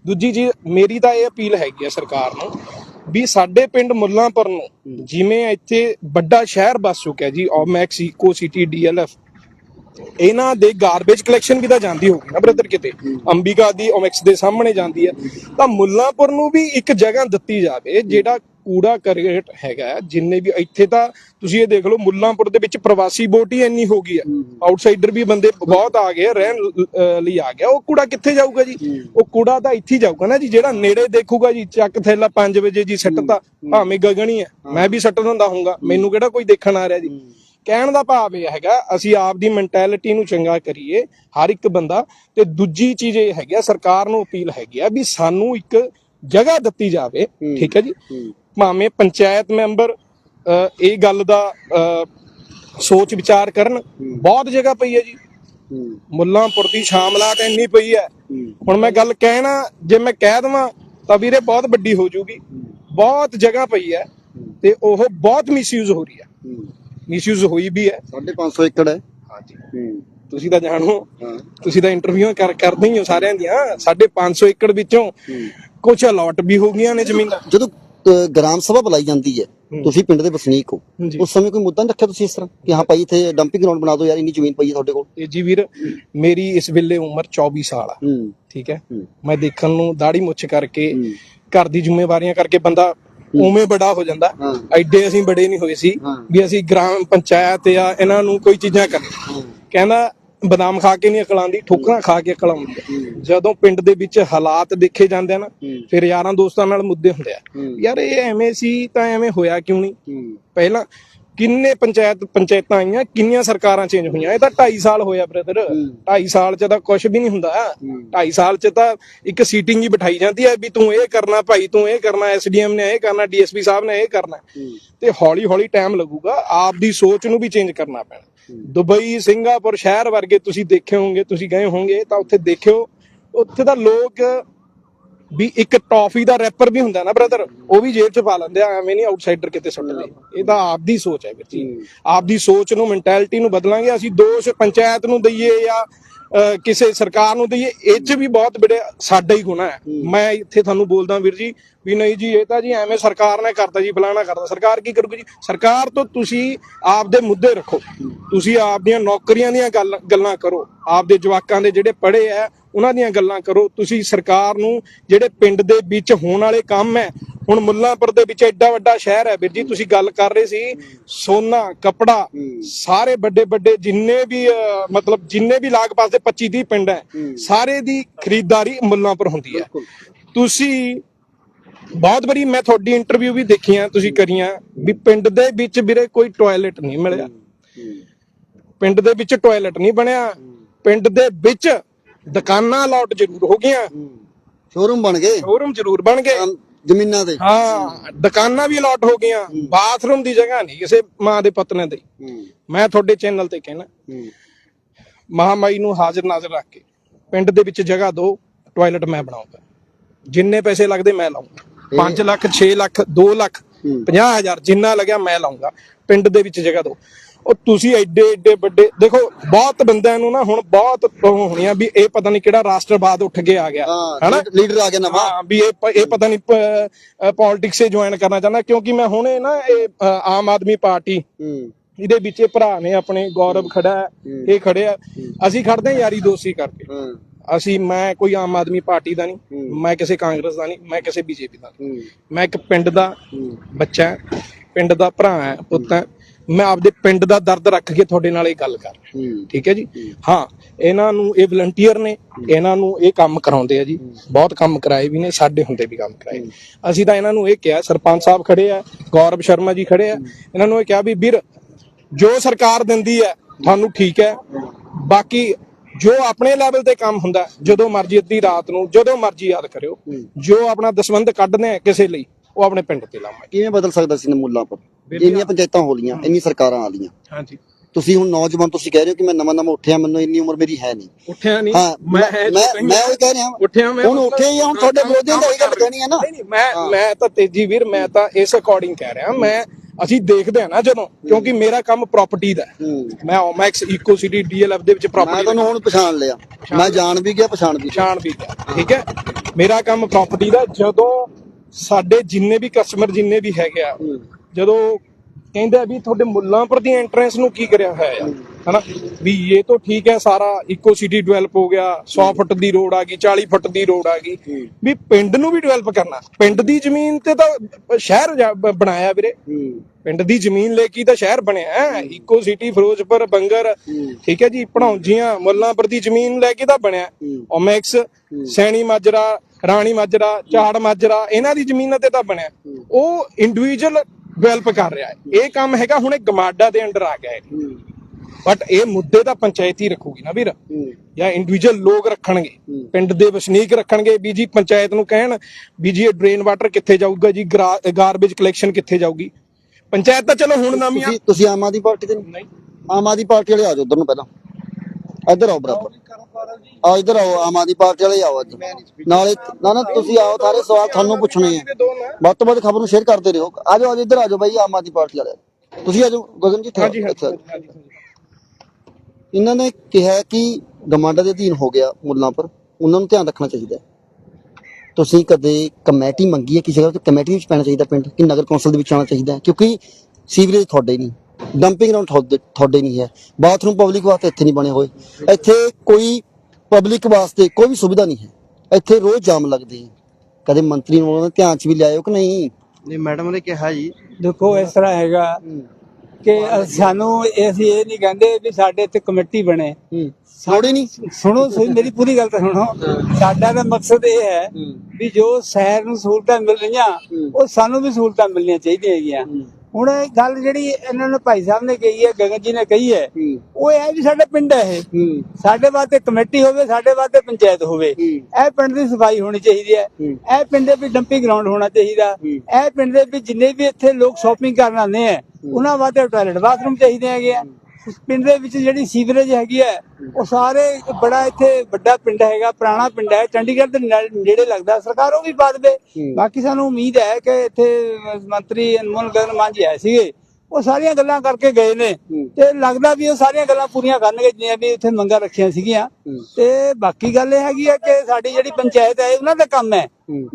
ਦੂਜੀ ਚੀਜ਼ ਮੇਰੀ ਤਾਂ ਇਹ ਅਪੀਲ ਹੈਗੀ ਆ ਸਰਕਾਰ ਨੂੰ ਵੀ ਸਾਡੇ ਪਿੰਡ ਮੁੱਲਾਂਪੁਰ ਨੂੰ ਜਿਵੇਂ ਇੱਥੇ ਵੱਡਾ ਸ਼ਹਿਰ ਬਸ ਚੁੱਕਿਆ ਜੀ ਔਮੈਕਸ ਇਕੋ ਸਿਟੀ ਡੀਐਲਐਫ ਇਹਨਾਂ ਦੇ ਗਾਰਬੇਜ ਕਲੈਕਸ਼ਨ ਵੀ ਤਾਂ ਜਾਂਦੀ ਹੋਊਗੀ ਨਾ ਬ੍ਰਦਰ ਕਿਤੇ। ਅੰਬਿਕਾ ਦੀ ਓਮੈਕਸ ਦੇ ਸਾਹਮਣੇ ਜਾਂਦੀ ਹੈ। ਤਾਂ ਮੁੱਲਾਂਪੁਰ ਨੂੰ ਵੀ ਇੱਕ ਜਗ੍ਹਾ ਦਿੱਤੀ ਜਾਵੇ ਜਿਹੜਾ ਕੂੜਾ ਕਰੇਟ ਹੈਗਾ ਜਿੰਨੇ ਵੀ ਇੱਥੇ ਤਾਂ ਤੁਸੀਂ ਇਹ ਦੇਖ ਲਓ ਮੁੱਲਾਂਪੁਰ ਦੇ ਵਿੱਚ ਪ੍ਰਵਾਸੀ ਵੋਟ ਹੀ ਇੰਨੀ ਹੋ ਗਈ ਹੈ। ਆਊਟਸਾਈਡਰ ਵੀ ਬੰਦੇ ਬਹੁਤ ਆ ਗਏ ਰਹਿਣ ਲਈ ਆ ਗਿਆ। ਉਹ ਕੂੜਾ ਕਿੱਥੇ ਜਾਊਗਾ ਜੀ? ਉਹ ਕੂੜਾ ਤਾਂ ਇੱਥੇ ਜਾਊਗਾ ਨਾ ਜੀ ਜਿਹੜਾ ਨੇੜੇ ਦੇਖੂਗਾ ਜੀ ਚੱਕ ਥੈਲਾ 5 ਵਜੇ ਜੀ ਸੱਟਤਾ ਭਾਵੇਂ ਗਗਣੀ ਹੈ ਮੈਂ ਵੀ ਸੱਟ ਦਿੰਦਾ ਹੋਊਗਾ ਮੈਨੂੰ ਕਿਹੜਾ ਕੋਈ ਦੇਖਣ ਆ ਰਿਹਾ ਜੀ? ਕਹਿਣ ਦਾ ਭਾਵ ਇਹ ਹੈਗਾ ਅਸੀਂ ਆਪ ਦੀ ਮੈਂਟੈਲਿਟੀ ਨੂੰ ਚੰਗਾ ਕਰੀਏ ਹਰ ਇੱਕ ਬੰਦਾ। ਤੇ ਦੂਜੀ ਚੀਜ਼ ਇਹ ਹੈਗੀ ਆ ਸਰਕਾਰ ਨੂੰ ਅਪੀਲ ਹੈਗੀ ਆ ਵੀ ਸਾਨੂੰ ਇੱਕ ਜਗ੍ਹਾ ਦਿੱਤੀ ਜਾਵੇ ਠੀਕ ਹੈ ਜੀ? ਭਾਵੇਂ ਪੰਚਾਇਤ ਮੈਂਬਰ ਇਹ ਗੱਲ ਦਾ ਸੋਚ ਵਿਚਾਰ ਕਰਨ ਬਹੁਤ ਜਗ੍ਹਾ ਪਈ ਹੈ ਜੀ। ਮੁੱਲਾਂਪੁਰ ਦੀ ਸ਼ਾਮਲਾਟ ਇੰਨੀ ਪਈ ਹੈ। ਹੁਣ ਮੈਂ ਗੱਲ ਕਹਿਣਾ ਜੇ ਮੈਂ ਕਹਿ ਦਵਾਂ ਤਾਂ ਵੀਰੇ ਬਹੁਤ ਵੱਡੀ ਹੋ ਜਾਊਗੀ ਬਹੁਤ ਜਗ੍ਹਾ ਪਈ ਹੈ ਤੇ ਉਹ ਬਹੁਤ ਮਿਸਯੂਜ਼ ਹੋ ਰਹੀ ਹੈ। ਮਿਸਯੂਜ਼ ਹੋਈ ਵੀ ਹੈ। 550 ਏਕੜ ਹੈ। ਹਾਂਜੀ। ਤੁਸੀਂ ਤਾਂ ਜਾਣੋ ਤੁਸੀਂ ਤਾਂ ਇੰਟਰਵਿਊ ਕਰ ਕਰਦੇ ਹੀ ਹੋ ਸਾਰਿਆਂ ਦੀਆਂ ਸਾਢੇ 500 ਏਕੜ ਵਿੱਚੋਂ ਕੁਝ ਅਲਾਟ ਵੀ ਹੋ ਗਈਆਂ ਨੇ ਜ਼ਮੀਨਾਂ। ਜਦੋਂ ਗ੍ਰਾਮ ਸਭਾ ਬੁਲਾਈ ਜਾਂਦੀ ਹੈ ਤੁਸੀਂ ਪਿੰਡ ਦੇ ਵਸਨੀਕ ਹੋ। ਉਸ ਸਮੇਂ ਕੋਈ ਮੁੱਦਾ ਨਹੀਂ ਰੱਖਿਆ ਤੁਸੀਂ ਇਸ ਤਰ੍ਹਾਂ? ਕਿ ਹਾਂ ਭਾਈ ਇੱਥੇ ਡੰਪਿੰਗ ਗਰਾਊਂਡ ਬਣਾ ਦਿਓ ਯਾਰ ਇੰਨੀ ਜ਼ਮੀਨ ਪਈ ਹੈ ਤੁਹਾਡੇ ਕੋਲ। ਇਹ ਜੀ ਵੀਰ ਮੇਰੀ ਇਸ ਵੇਲੇ ਉਮਰ 24 ਸਾਲ ਆ। ਠੀਕ ਹੈ। ਮੈਂ ਦੇਖਣ ਨੂੰ ਦਾੜੀ ਮੁੱਛ ਕਰਕੇ। ਘਰ ਦੀ ਜ਼ਿੰਮੇਵਾਰੀਆਂ ਕਰਕੇ ਬੰਦਾ ਉਵੇਂ ਬੜਾ ਹੋ ਜਾਂਦਾ। ਐਡੇ ਅਸੀਂ ਬੜੇ ਨਹੀਂ ਹੋਏ ਸੀ। ਵੀ ਅਸੀਂ ਗ੍ਰਾਮ ਪੰਚਾਇਤ ਆ ਇਹਨਾਂ ਨੂੰ ਕੋਈ ਚੀਜ਼ਾਂ ਕਰਨੀ। ਕਹਿੰਦਾ ਬਦਾਮ ਖਾ ਕੇ ਨਹੀਂ ਅਕਲ ਆਉਂਦੀ ਠੋਕਰਾਂ ਖਾ ਕੇ ਅਕਲ ਆਉਂਦੀ ਜਦੋਂ ਪਿੰਡ ਦੇ ਵਿੱਚ ਹਾਲਾਤ ਦੇਖੇ ਜਾਂਦੇ ਆ ਨਾ ਫਿਰ ਯਾਰਾਂ ਦੋਸਤਾਂ ਨਾਲ ਮੁੱਦੇ ਹੁੰਦੇ ਆ। ਯਾਰ ਇਹ ਐਵੇਂ ਸੀ ਤਾਂ ਐਵੇਂ ਹੋਇਆ ਕਿਉਂ ਨਹੀਂ? ਪਹਿਲਾਂ ਕਿੰਨੇ ਪੰਚਾਇਤ ਪੰਚਾਇਤਾਂ ਆਈਆਂ ਕਿੰਨੀਆਂ ਸਰਕਾਰਾਂ ਚੇਂਜ ਹੋਈਆਂ? ਇਹ ਤਾਂ 2.5 ਸਾਲ ਹੋਇਆ ਬ੍ਰਦਰ 2.5 ਸਾਲ ਚ ਤਾਂ ਕੁਝ ਵੀ ਨਹੀਂ ਹੁੰਦਾ। 2.5 ਸਾਲ ਚ ਤਾਂ ਇੱਕ ਸੀਟਿੰਗ ਹੀ ਬਿਠਾਈ ਜਾਂਦੀ ਹੈ ਵੀ ਤੂੰ ਇਹ ਕਰਨਾ ਭਾਈ ਤੂੰ ਇਹ ਕਰਨਾ ਐਸਡੀਐਮ ਨੇ ਇਹ ਕਰਨਾ ਡੀਐਸਪੀ ਸਾਹਿਬ ਨੇ ਇਹ ਕਰਨਾ। ਤੇ ਹੌਲੀ ਹੌਲੀ ਟਾਈਮ ਲੱਗੂਗਾ ਆਪ ਦੀ ਸੋਚ ਨੂੰ ਵੀ ਚੇਂਜ ਕਰਨਾ ਪੈਣਾ। ਦੁਬਈ ਸਿੰਗਾਪੁਰ ਸ਼ਹਿਰ ਵਰਗੇ ਤੁਸੀਂ ਦੇਖੇ ਹੋਵੋਗੇ ਤੁਸੀਂ ਗਏ ਹੋਵੋਗੇ ਤਾਂ ਉੱਥੇ ਦੇਖਿਓ ਉੱਥੇ ਦਾ ਲੋਕ ਵੀ ਇੱਕ ਟੌਫੀ ਦਾ ਰੈਪਰ ਵੀ ਹੁੰਦਾ ਨਾ ਬ੍ਰਦਰ ਉਹ ਵੀ ਜੇਬ 'ਚ ਪਾ ਲੈਂਦੇ ਆ ਐਵੇਂ ਨਹੀਂ ਆਊਟਸਾਈਡਰ ਕਿਤੇ ਸੁੱਟ ਲਏ। ਇਹ ਤਾਂ ਆਪਦੀ ਸੋਚ ਹੈ ਵੀਰ ਜੀ। ਆਪਦੀ ਸੋਚ ਨੂੰ ਮੈਂਟੈਲਿਟੀ ਨੂੰ ਬਦਲਾਂਗੇ ਅਸੀਂ ਦੋਸ਼ ਪੰਚਾਇਤ ਨੂੰ ਦਈਏ ਜਾਂ ਕਿਸੇ ਸਰਕਾਰ ਨੂੰ ਦਈਏ ਇਹ 'ਚ ਵੀ ਬਹੁਤ ਬੜੇ ਸਾਡਾ ਹੀ ਗੁਨਾਹ ਹੈ। ਮੈਂ ਇੱਥੇ ਤੁਹਾਨੂੰ ਬੋਲਦਾ ਵੀਰ ਜੀ ਵੀ ਨਹੀਂ ਜੀ ਇਹ ਤਾਂ ਜੀ ਐਵੇਂ ਸਰਕਾਰ ਨੇ ਕਰਤਾ ਜੀ ਫਲਾਣਾ ਕਰਤਾ। ਸਰਕਾਰ ਕੀ ਕਰੂਗੀ ਜੀ? ਸਰਕਾਰ ਤੋਂ ਤੁਸੀਂ ਆਪਦੇ ਮੁੱਦੇ ਰੱਖੋ। ਤੁਸੀਂ ਆਪਦੀਆਂ ਨੌਕਰੀਆਂ ਦੀਆਂ ਗੱਲ ਗੱਲਾਂ ਕਰੋ। ਆਪਦੇ ਜਵਾਕਾਂ ਦੇ ਜਿਹੜੇ ਪੜ੍ਹੇ ਆ ਉਹਨਾਂ ਦੀਆਂ ਗੱਲਾਂ ਕਰੋ। ਤੁਸੀਂ ਸਰਕਾਰ ਨੂੰ ਜਿਹੜੇ ਪਿੰਡ ਦੇ ਵਿੱਚ ਹੋਣ ਵਾਲੇ ਕੰਮ ਹੈ ਹੁਣ ਮੁੱਲਾਂਪੁਰ ਦੇ ਵਿੱਚ ਐਡਾ ਵੱਡਾ ਸ਼ਹਿਰ ਹੈ ਵੀਰ ਜੀ ਤੁਸੀਂ ਗੱਲ ਕਰ ਰਹੇ ਸੀ ਸੋਨਾ ਕਪੜਾ ਸਾਰੇ ਵੱਡੇ ਵੱਡੇ ਜਿੰਨੇ ਵੀ ਮਤਲਬ ਜਿੰਨੇ ਵੀ ਲਾਗ ਪਾਸ ਦੇ 25 30 ਪਿੰਡ ਹੈ ਸਾਰੇ ਦੀ ਖਰੀਦਦਾਰੀ ਮੁੱਲਾਂਪੁਰ ਹੁੰਦੀ ਹੈ। ਤੁਸੀਂ ਬਹੁਤ ਵਾਰੀ ਮੈਂ ਤੁਹਾਡੀ ਇੰਟਰਵਿਊ ਵੀ ਦੇਖੀਆਂ ਤੁਸੀਂ ਕਰੀਆਂ ਵੀ ਪਿੰਡ ਦੇ ਵਿੱਚ ਵੀਰੇ ਕੋਈ ਟਾਇਲਟ ਨਹੀਂ ਮਿਲਿਆ। ਪਿੰਡ ਦੇ ਵਿੱਚ ਟਾਇਲਟ ਨਹੀਂ ਬਣਿਆ ਪਿੰਡ ਦੇ ਵਿੱਚ ਦੁਕਾਨਾਂ ਅਲਾਟ ਜ਼ਰੂਰ ਹੋ ਗਈਆਂ। ਸ਼ੋਰੂਮ ਬਣ ਗਏ। ਸ਼ੋਰੂਮ ਜ਼ਰੂਰ ਬਣ ਗਏ। ਜ਼ਮੀਨਾਂ ਤੇ ਹਾਂ ਦੁਕਾਨਾਂ ਵੀ ਅਲਾਟ ਹੋ ਗਈਆਂ। ਬਾਥਰੂਮ ਦੀ ਜਗ੍ਹਾ ਨਹੀਂ ਕਿਸੇ ਮਾਂ ਦੇ ਪਤਨੇ ਦੀ। ਮੈਂ ਤੁਹਾਡੇ ਚੈਨਲ ਤੇ ਕਹਿਣਾ ਮਹਾਮਾਈ ਨੂੰ ਹਾਜ਼ਰ ਨਾਜ਼ਰ ਰੱਖ ਕੇ ਪਿੰਡ ਦੇ ਵਿੱਚ ਜਗ੍ਹਾ ਦਿਓ ਟਾਇਲਟ ਮੈਂ ਬਣਾਉਂਗਾ ਜਿੰਨੇ ਪੈਸੇ ਲੱਗਦੇ ਮੈਂ ਲਾਉਂਗਾ 5 ਲੱਖ 6 ਲੱਖ 2 ਲੱਖ 50000 ਜਿੰਨਾ ਲੱਗਿਆ ਮੈਂ ਲਾਉਂਗਾ ਪਿੰਡ ਦੇ ਵਿੱਚ ਜਗ੍ਹਾ ਦਿਓ ਉਹ ਤੁਸੀਂ ਐਡੇ ਐਡੇ ਵੱਡੇ ਦੇਖੋ ਬਹੁਤ ਬੰਦਿਆਂ ਨੂੰ ਨਾ ਹੁਣ ਬਹੁਤ ਹੋਣੀਆਂ ਵੀ ਇਹ ਪਤਾ ਨਹੀਂ ਕਿਹੜਾ ਰਾਸ਼ਟਰਵਾਦ ਉੱਠ ਕੇ ਆ ਗਿਆ। ਹਨਾ? ਲੀਡਰ ਆ ਗਿਆ ਨਵਾਂ। ਹਾਂ ਵੀ ਇਹ ਇਹ ਪਤਾ ਨਹੀਂ ਪੋਲਿਟਿਕਸ 'ਚ ਜੁਆਇਨ ਕਰਨਾ ਚਾਹੁੰਦਾ ਕਿਉਂਕਿ ਮੈਂ ਹੁਣੇ ਨਾ ਇਹ ਆਮ ਆਦਮੀ ਪਾਰਟੀ ਇਹਦੇ ਵਿੱਚ ਇਹ ਭਰਾ ਨੇ ਆਪਣੇ ਗੌਰਵ ਖੜਾ ਹੈ, ਇਹ ਖੜੇ ਆ ਅਸੀਂ ਖੜਦੇ ਯਾਰੀ ਦੋਸਤੀ ਕਰਕੇ। ਅਸੀਂ ਮੈਂ ਕੋਈ ਆਮ ਆਦਮੀ ਪਾਰਟੀ ਦਾ ਨਹੀਂ ਮੈਂ ਕਿਸੇ ਕਾਂਗਰਸ ਦਾ ਨਹੀਂ ਮੈਂ ਕਿਸੇ ਬੀਜੇਪੀ ਦਾ ਮੈਂ ਇੱਕ ਪਿੰਡ ਦਾ ਬੱਚਾ ਪਿੰਡ ਦਾ ਭਰਾ ਹੈ ਪੁੱਤ ਹੈ। ਮੈਂ ਆਪਦੇ ਪਿੰਡ ਦਾ ਦਰਦ ਰੱਖ ਕੇ ਤੁਹਾਡੇ ਨਾਲ ਇਹ ਗੱਲ ਕਰ ਰਿਹਾ। ਠੀਕ ਹੈ ਜੀ? ਹਾਂ। ਇਹਨਾਂ ਨੂੰ ਇਹ ਵਲੰਟੀਅਰ ਨੇ ਇਹਨਾਂ ਨੂੰ ਇਹ ਕੰਮ ਕਰਾਉਂਦੇ ਆ ਜੀ। ਬਹੁਤ ਕੰਮ ਕਰਾਏ ਵੀ ਨੇ ਸਾਡੇ ਹੁੰਦੇ ਵੀ ਕੰਮ ਕਰਾਏ। ਅਸੀਂ ਤਾਂ ਇਹਨਾਂ ਨੂੰ ਇਹ ਕਿਹਾ ਸਰਪੰਚ ਸਾਹਿਬ ਖੜੇ ਆ ਗੌਰਵ ਸ਼ਰਮਾ ਜੀ ਖੜੇ ਆ ਇਹਨਾਂ ਨੂੰ ਇਹ ਕਿਹਾ ਵੀ ਵੀਰ ਜੋ ਸਰਕਾਰ ਦਿੰਦੀ ਹੈ ਤੁਹਾਨੂੰ ਠੀਕ ਹੈ। ਬਾਕੀ ਜੋ ਆਪਣੇ ਲੈਵਲ ਤੇ ਕੰਮ ਹੁੰਦਾ ਜਦੋਂ ਮਰਜ਼ੀ ਅੱਧੀ ਰਾਤ ਨੂੰ ਜਦੋਂ ਮਰਜ਼ੀ ਯਾਦ ਕਰਿਓ ਜੋ ਆਪਣਾ ਦਸਵੰਧ ਕੱਢਦੇ ਆ ਕਿਸੇ ਲਈ ਉਹ ਆਪਣੇ ਪਿੰਡ ਤੇ ਲਾਵਾਂਗੇ। ਕਿਵੇਂ ਬਦਲ ਸਕਦਾ ਸੀ ਮੁੱਲਾਂ ਪਰ ਇੰਨੀਆਂ ਪੰਚਾਇਤਾਂ ਹੋ ਲੀਆਂ ਇੰਨੀ ਸਰਕਾਰਾਂ ਆ ਲੀਆਂ ਹਾਂਜੀ। ਤੁਸੀਂ ਹੁਣ ਨੌਜਵਾਨ ਤੁਸੀਂ ਕਹਿ ਰਹੇ ਹੋ ਕਿ ਮੈਂ ਨਵਾਂ ਨਵਾਂ ਉੱਠਿਆ ਮੈਨੂੰ ਇੰਨੀ ਉਮਰ ਮੇਰੀ ਹੈ ਨਹੀਂ। ਉੱਠਿਆ ਨਹੀਂ। ਹਾਂ ਮੈਂ ਮੈਂ ਇਹ ਮੈਂ ਕਹਿੰਦਾ- ਮੈਂ ਉਹ ਕਹਿ ਰਿਹਾ। ਉੱਠਿਆ ਮੈਂ ਹੁਣ ਉੱਠੇ ਹੀ ਆ, ਹੁਣ ਤੁਹਾਡੇ ਵਿਰੋਧੀਆਂ ਦਾ ਇਹ ਗੱਲ ਕਹਿਣੀ ਹੈ ਨਾ। ਨਹੀਂ ਨਹੀਂ ਮੈਂ ਮੈਂ ਤਾਂ ਤੇਜੀ ਵੀਰ ਮੈਂ ਤਾਂ ਇਸ ਅਕੋਰਡਿੰਗ ਕਹਿ ਰਿਹਾ। ਮੈਂ ਅਸੀਂ ਦੇਖਦੇ ਆ ਨਾ ਜਦੋਂ ਕਿਉਂਕਿ ਮੇਰਾ ਕੰਮ ਪ੍ਰਾਪਰਟੀ ਦਾ ਮੈਂ ਓਮੈਕਸ ਇਕੋ ਸਿਟੀ ਡੀਐਲਐਫ ਦੇ ਵਿੱਚ ਮੈਂ ਪ੍ਰਾਪਰਟੀ ਤੁਹਾਨੂੰ ਹੁਣ ਪਛਾਣ ਲਿਆ। ਮੈਂ ਜਾਣ ਵੀ ਗਿਆ ਪਛਾਣ ਵੀ ਗਿਆ। ਪਛਾਣ ਵੀ ਗਿਆ ਠੀਕ ਹੈ? ਮੇਰਾ ਕੰਮ ਪ੍ਰਾਪਰਟੀ ਦਾ ਜਦੋਂ ਸਾਡੇ ਜਿੰਨੇ ਵੀ ਕਸਟਮਰ ਜਿੰਨੇ ਵੀ ਹੈਗੇ ਆ ਜਦੋਂ ਕਹਿੰਦੇ ਆ ਵੀ ਤੁਹਾਡੇ ਮੁੱਲਾਂਪੁਰ ਦੀ ਐਂਟਰੈਂਸ ਨੂੰ ਕੀ ਕਰਿਆ ਹੋਇਆ ਹੈ ਹਨਾ? ਵੀ ਇਹ ਤਾਂ ਠੀਕ ਹੈ ਸਾਰਾ ਇਕੋ ਸਿਟੀ ਡਿਵੈਲਪ ਹੋ ਗਿਆ 100 ਫੁੱਟ ਦੀ ਰੋਡ ਆ ਗਈ 40 ਫੁੱਟ ਦੀ ਰੋਡ ਆ ਗਈ। ਵੀ ਪਿੰਡ ਨੂੰ ਵੀ ਡਿਵੈਲਪ ਕਰਨਾ ਪਿੰਡ ਦੀ ਜ਼ਮੀਨ ਤੇ ਤਾਂ ਸ਼ਹਿਰ ਬਣਾਇਆ ਵੀਰੇ। ਪਿੰਡ ਦੀ ਜ਼ਮੀਨ ਲੈ ਕੇ ਤਾਂ ਸ਼ਹਿਰ ਬਣਿਆ ਹੈ ਇਕੋ ਸਿਟੀ ਫਿਰੋਜ਼ਪੁਰ ਬੰਗਰ ਠੀਕ ਹੈ ਜੀ ਪੜਾਉਂਜੀਆਂ ਮੁੱਲਾਂਪੁਰ ਦੀ ਜ਼ਮੀਨ ਲੈ ਕੇ ਤਾਂ ਬਣਿਆ। ਓਮੈਕਸ ਸੈਣੀ ਮਾਜਰਾ ਰਾਣੀ ਮਾਜਰਾ ਝਾੜ ਮਾਜਰਾ ਇਹਨਾਂ ਦੀ ਜ਼ਮੀਨਾਂ ਤੇ ਤਾਂ ਬਣਿਆ। ਉਹ ਇੰਡੀਵਿਜੂਅਲ ਡਿਵੈਲਪ ਕਰ ਰਿਹਾ ਹੈ। ਇਹ ਕੰਮ ਹੈਗਾ ਹੁਣ ਇਹ ਗਮਾਡਾ ਦੇ ਅੰਡਰ ਆ ਗਿਆ ਹੈ। ਬਟ ਇਹ ਮੁੱਦੇ ਤਾਂ ਪੰਚਾਇਤ ਰੱਖੂਗੀ ਨਾ ਵੀਰ। ਜਾਂ ਇੰਡੀਵਿਜੂਅਲ ਲੋਕ ਰੱਖਣਗੇ। ਪਿੰਡ ਦੇ ਵਸਨੀਕ ਰੱਖਣਗੇ। ਵੀ ਜੀ ਪੰਚਾਇਤ ਨੂੰ ਕਹਿਣ ਵੀ ਜੀ ਇਹ ਡਰੇਨ ਵਾਟਰ ਕਿੱਥੇ ਜਾਊਗਾ ਜੀ? ਗਾਰਬੇਜ ਕਲੈਕਸ਼ਨ ਕਿੱਥੇ ਜਾਊਗੀ? ਪੰਚਾਇਤ ਤਾਂ ਚਲੋ ਹੁਣ ਨਵੀਆਂ ਤੁਸੀਂ ਤੁਸੀਂ ਆਮ ਆਦਮੀ ਪਾਰਟੀ ਦੇ ਨਹੀਂ। ਆਮ ਆਦਮੀ ਪਾਰਟੀ ਵਾਲੇ ਆ ਜਾਓ ਉਧਰ ਨੂੰ ਪਹਿਲਾਂ। ਇੱਧਰ ਆਓ ਬਰਾਬਰ। ਆਓ ਇੱਧਰ ਆਓ ਆਮ ਆਦਮੀ ਪਾਰਟੀ ਵਾਲੇ ਆਓ ਅੱਜ ਨਾਲੇ ਨਾ ਨਾ ਤੁਸੀਂ ਆਓ ਸਾਰੇ ਸਵਾਲ ਤੁਹਾਨੂੰ ਪੁੱਛਣੇ ਆ। ਵੱਧ ਤੋਂ ਵੱਧ ਖਬਰ ਨੂੰ ਸ਼ੇਅਰ ਕਰਦੇ ਰਹੋ। ਆ ਜਾਓ ਆ ਜਾਓ ਇੱਧਰ ਆ ਜਾਓ ਬਾਈ ਆਮ ਆਦਮੀ ਪਾਰਟੀ ਵਾਲੇ। ਤੁਸੀਂ ਆ ਜਾਓ ਗਗਨ ਜੀ। ਹਾਂਜੀ ਅੱਛਾ। ਇਹਨਾਂ ਨੇ ਕਿਹਾ ਕਿ ਗਮਾਂਡਾ ਦੇ ਅਧੀਨ ਹੋ ਗਿਆ ਮੁੱਲਾਂ ਪਰ। ਉਹਨਾਂ ਨੂੰ ਧਿਆਨ ਰੱਖਣਾ ਚਾਹੀਦਾ ਤੁਸੀਂ ਕਦੇ ਕਮੇਟੀ ਮੰਗੀ ਹੈ ਕਿਸੇ ਤੇ? ਕਮੇਟੀ ਵਿੱਚ ਪੈਣਾ ਚਾਹੀਦਾ ਪਿੰਡ? ਕਿ ਨਗਰ ਕੌਂਸਲ ਦੇ ਵਿੱਚ ਆਉਣਾ ਚਾਹੀਦਾ ਕਿਉਂਕਿ ਸੀਵਰੇਜ ਤੁਹਾਡੇ ਨਹੀਂ। ਡੰਪਿੰਗ ਗਰਾਊਂਡ ਤੁਹਾਡੇ ਤੁਹਾਡੇ ਨਹੀਂ ਹੈ। ਬਾਥਰੂਮ ਪਬਲਿਕ ਵਾਸਤੇ ਇੱਥੇ ਨਹੀਂ ਬਣੇ ਹੋਏ। ਇੱਥੇ ਕੋਈ ਪਬਲਿਕ ਵਾਸਤੇ ਕੋਈ ਵੀ ਸੁਵਿਧਾ ਨਹੀਂ ਹੈ। ਇੱਥੇ ਰੋਜ਼ ਜਾਮ ਲੱਗਦੇ ਹੈ। ਕਦੇ ਮੰਤਰੀ ਨੂੰ ਉਹਨਾਂ ਦੇ ਧਿਆਨ 'ਚ ਵੀ ਲਿਆਇਓ ਕਿ ਨਹੀਂ? ਨਹੀਂ ਮੈਡਮ ਨੇ ਕਿਹਾ ਜੀ। ਦੇਖੋ ਇਸ ਤਰ੍ਹਾਂ ਹੈਗਾ ਕਿ ਸਾਨੂੰ ਅਸੀਂ ਇਹ ਨਹੀਂ ਕਹਿੰਦੇ ਵੀ ਸਾਡੇ ਇੱਥੇ ਕਮੇਟੀ ਬਣੇ। ਹੀ। ਨਹੀਂ। ਸੁਣੋ ਸੁਣ ਮੇਰੀ ਪੂਰੀ ਗੱਲ ਤਾਂ ਸੁਣੋ। ਸਾਡਾ ਤਾਂ ਮਕਸਦ ਇਹ ਹੈ ਵੀ ਜੋ ਸ਼ਹਿਰ ਨੂੰ ਸਹੂਲਤਾਂ ਮਿਲ ਰਹੀਆਂ ਉਹ ਸਾਨੂੰ ਵੀ ਸਹੂਲਤਾਂ ਮਿਲਣੀਆਂ ਚਾਹੀਦੀਆਂ ਹੈਗੀਆਂ। ਹੁਣ ਇਹ ਗੱਲ ਜਿਹੜੀ ਇਹਨਾਂ ਨੇ ਭਾਈ ਸਾਹਿਬ ਨੇ ਕਹੀ ਹੈ ਗਗਨ ਜੀ ਨੇ ਕਹੀ ਹੈ ਉਹ ਇਹ ਹੈ ਵੀ ਸਾਡਾ ਪਿੰਡ ਹੈ ਇਹ। ਸਾਡੇ ਵਾਸਤੇ ਕਮੇਟੀ ਹੋਵੇ ਸਾਡੇ ਵਾਸਤੇ ਪੰਚਾਇਤ ਹੋਵੇ। ਇਹ ਪਿੰਡ ਦੀ ਸਫ਼ਾਈ ਹੋਣੀ ਚਾਹੀਦੀ ਹੈ। ਇਹ ਪਿੰਡ ਦੇ ਵਿੱਚ ਡੰਪਿੰਗ ਗਰਾਊਂਡ ਹੋਣਾ ਚਾਹੀਦਾ। ਇਹ ਪਿੰਡ ਦੇ ਵਿੱਚ ਜਿੰਨੇ ਵੀ ਇੱਥੇ ਲੋਕ ਸ਼ਾਪਿੰਗ ਕਰਨ ਆਉਂਦੇ ਆ ਉਹਨਾਂ ਵਾਸਤੇ ਟਾਇਲਟ ਬਾਥਰੂਮ ਚਾਹੀਦੇ ਹੈਗੇ ਆ। ਪਿੰਡ ਦੇ ਵਿੱਚ ਜਿਹੜੀ ਸੀਵਰੇਜ ਹੈਗੀ ਹੈ ਉਹ ਸਾਰੇ ਬੜਾ ਇੱਥੇ ਵੱਡਾ ਪਿੰਡ ਹੈਗਾ ਪੁਰਾਣਾ ਪਿੰਡ ਹੈ ਚੰਡੀਗੜ੍ਹ ਦੇ ਨੇੜੇ ਲੱਗਦਾ ਸਰਕਾਰ ਉਹ ਵੀ ਪਾ ਦੇਵੇ। ਬਾਕੀ ਸਾਨੂੰ ਉਮੀਦ ਹੈ ਕਿ ਇੱਥੇ ਮੰਤਰੀ ਅਨਮੋਲ ਗਗਨ ਜੀ ਆਏ ਸੀਗੇ। ਉਹ ਸਾਰੀਆਂ ਗੱਲਾਂ ਕਰਕੇ ਗਏ ਨੇ। ਤੇ ਲੱਗਦਾ ਵੀ ਉਹ ਸਾਰੀਆਂ ਗੱਲਾਂ ਪੂਰੀਆਂ ਕਰਨਗੇ ਜਿੰਨੀਆਂ ਵੀ ਇੱਥੇ ਮੰਗਾਂ ਰੱਖੀਆਂ ਸੀਗੀਆਂ। ਤੇ ਬਾਕੀ ਗੱਲ ਇਹ ਹੈਗੀ ਹੈ ਕਿ ਸਾਡੀ ਜਿਹੜੀ ਪੰਚਾਇਤ ਹੈ ਉਹਨਾਂ ਦਾ ਕੰਮ ਹੈ।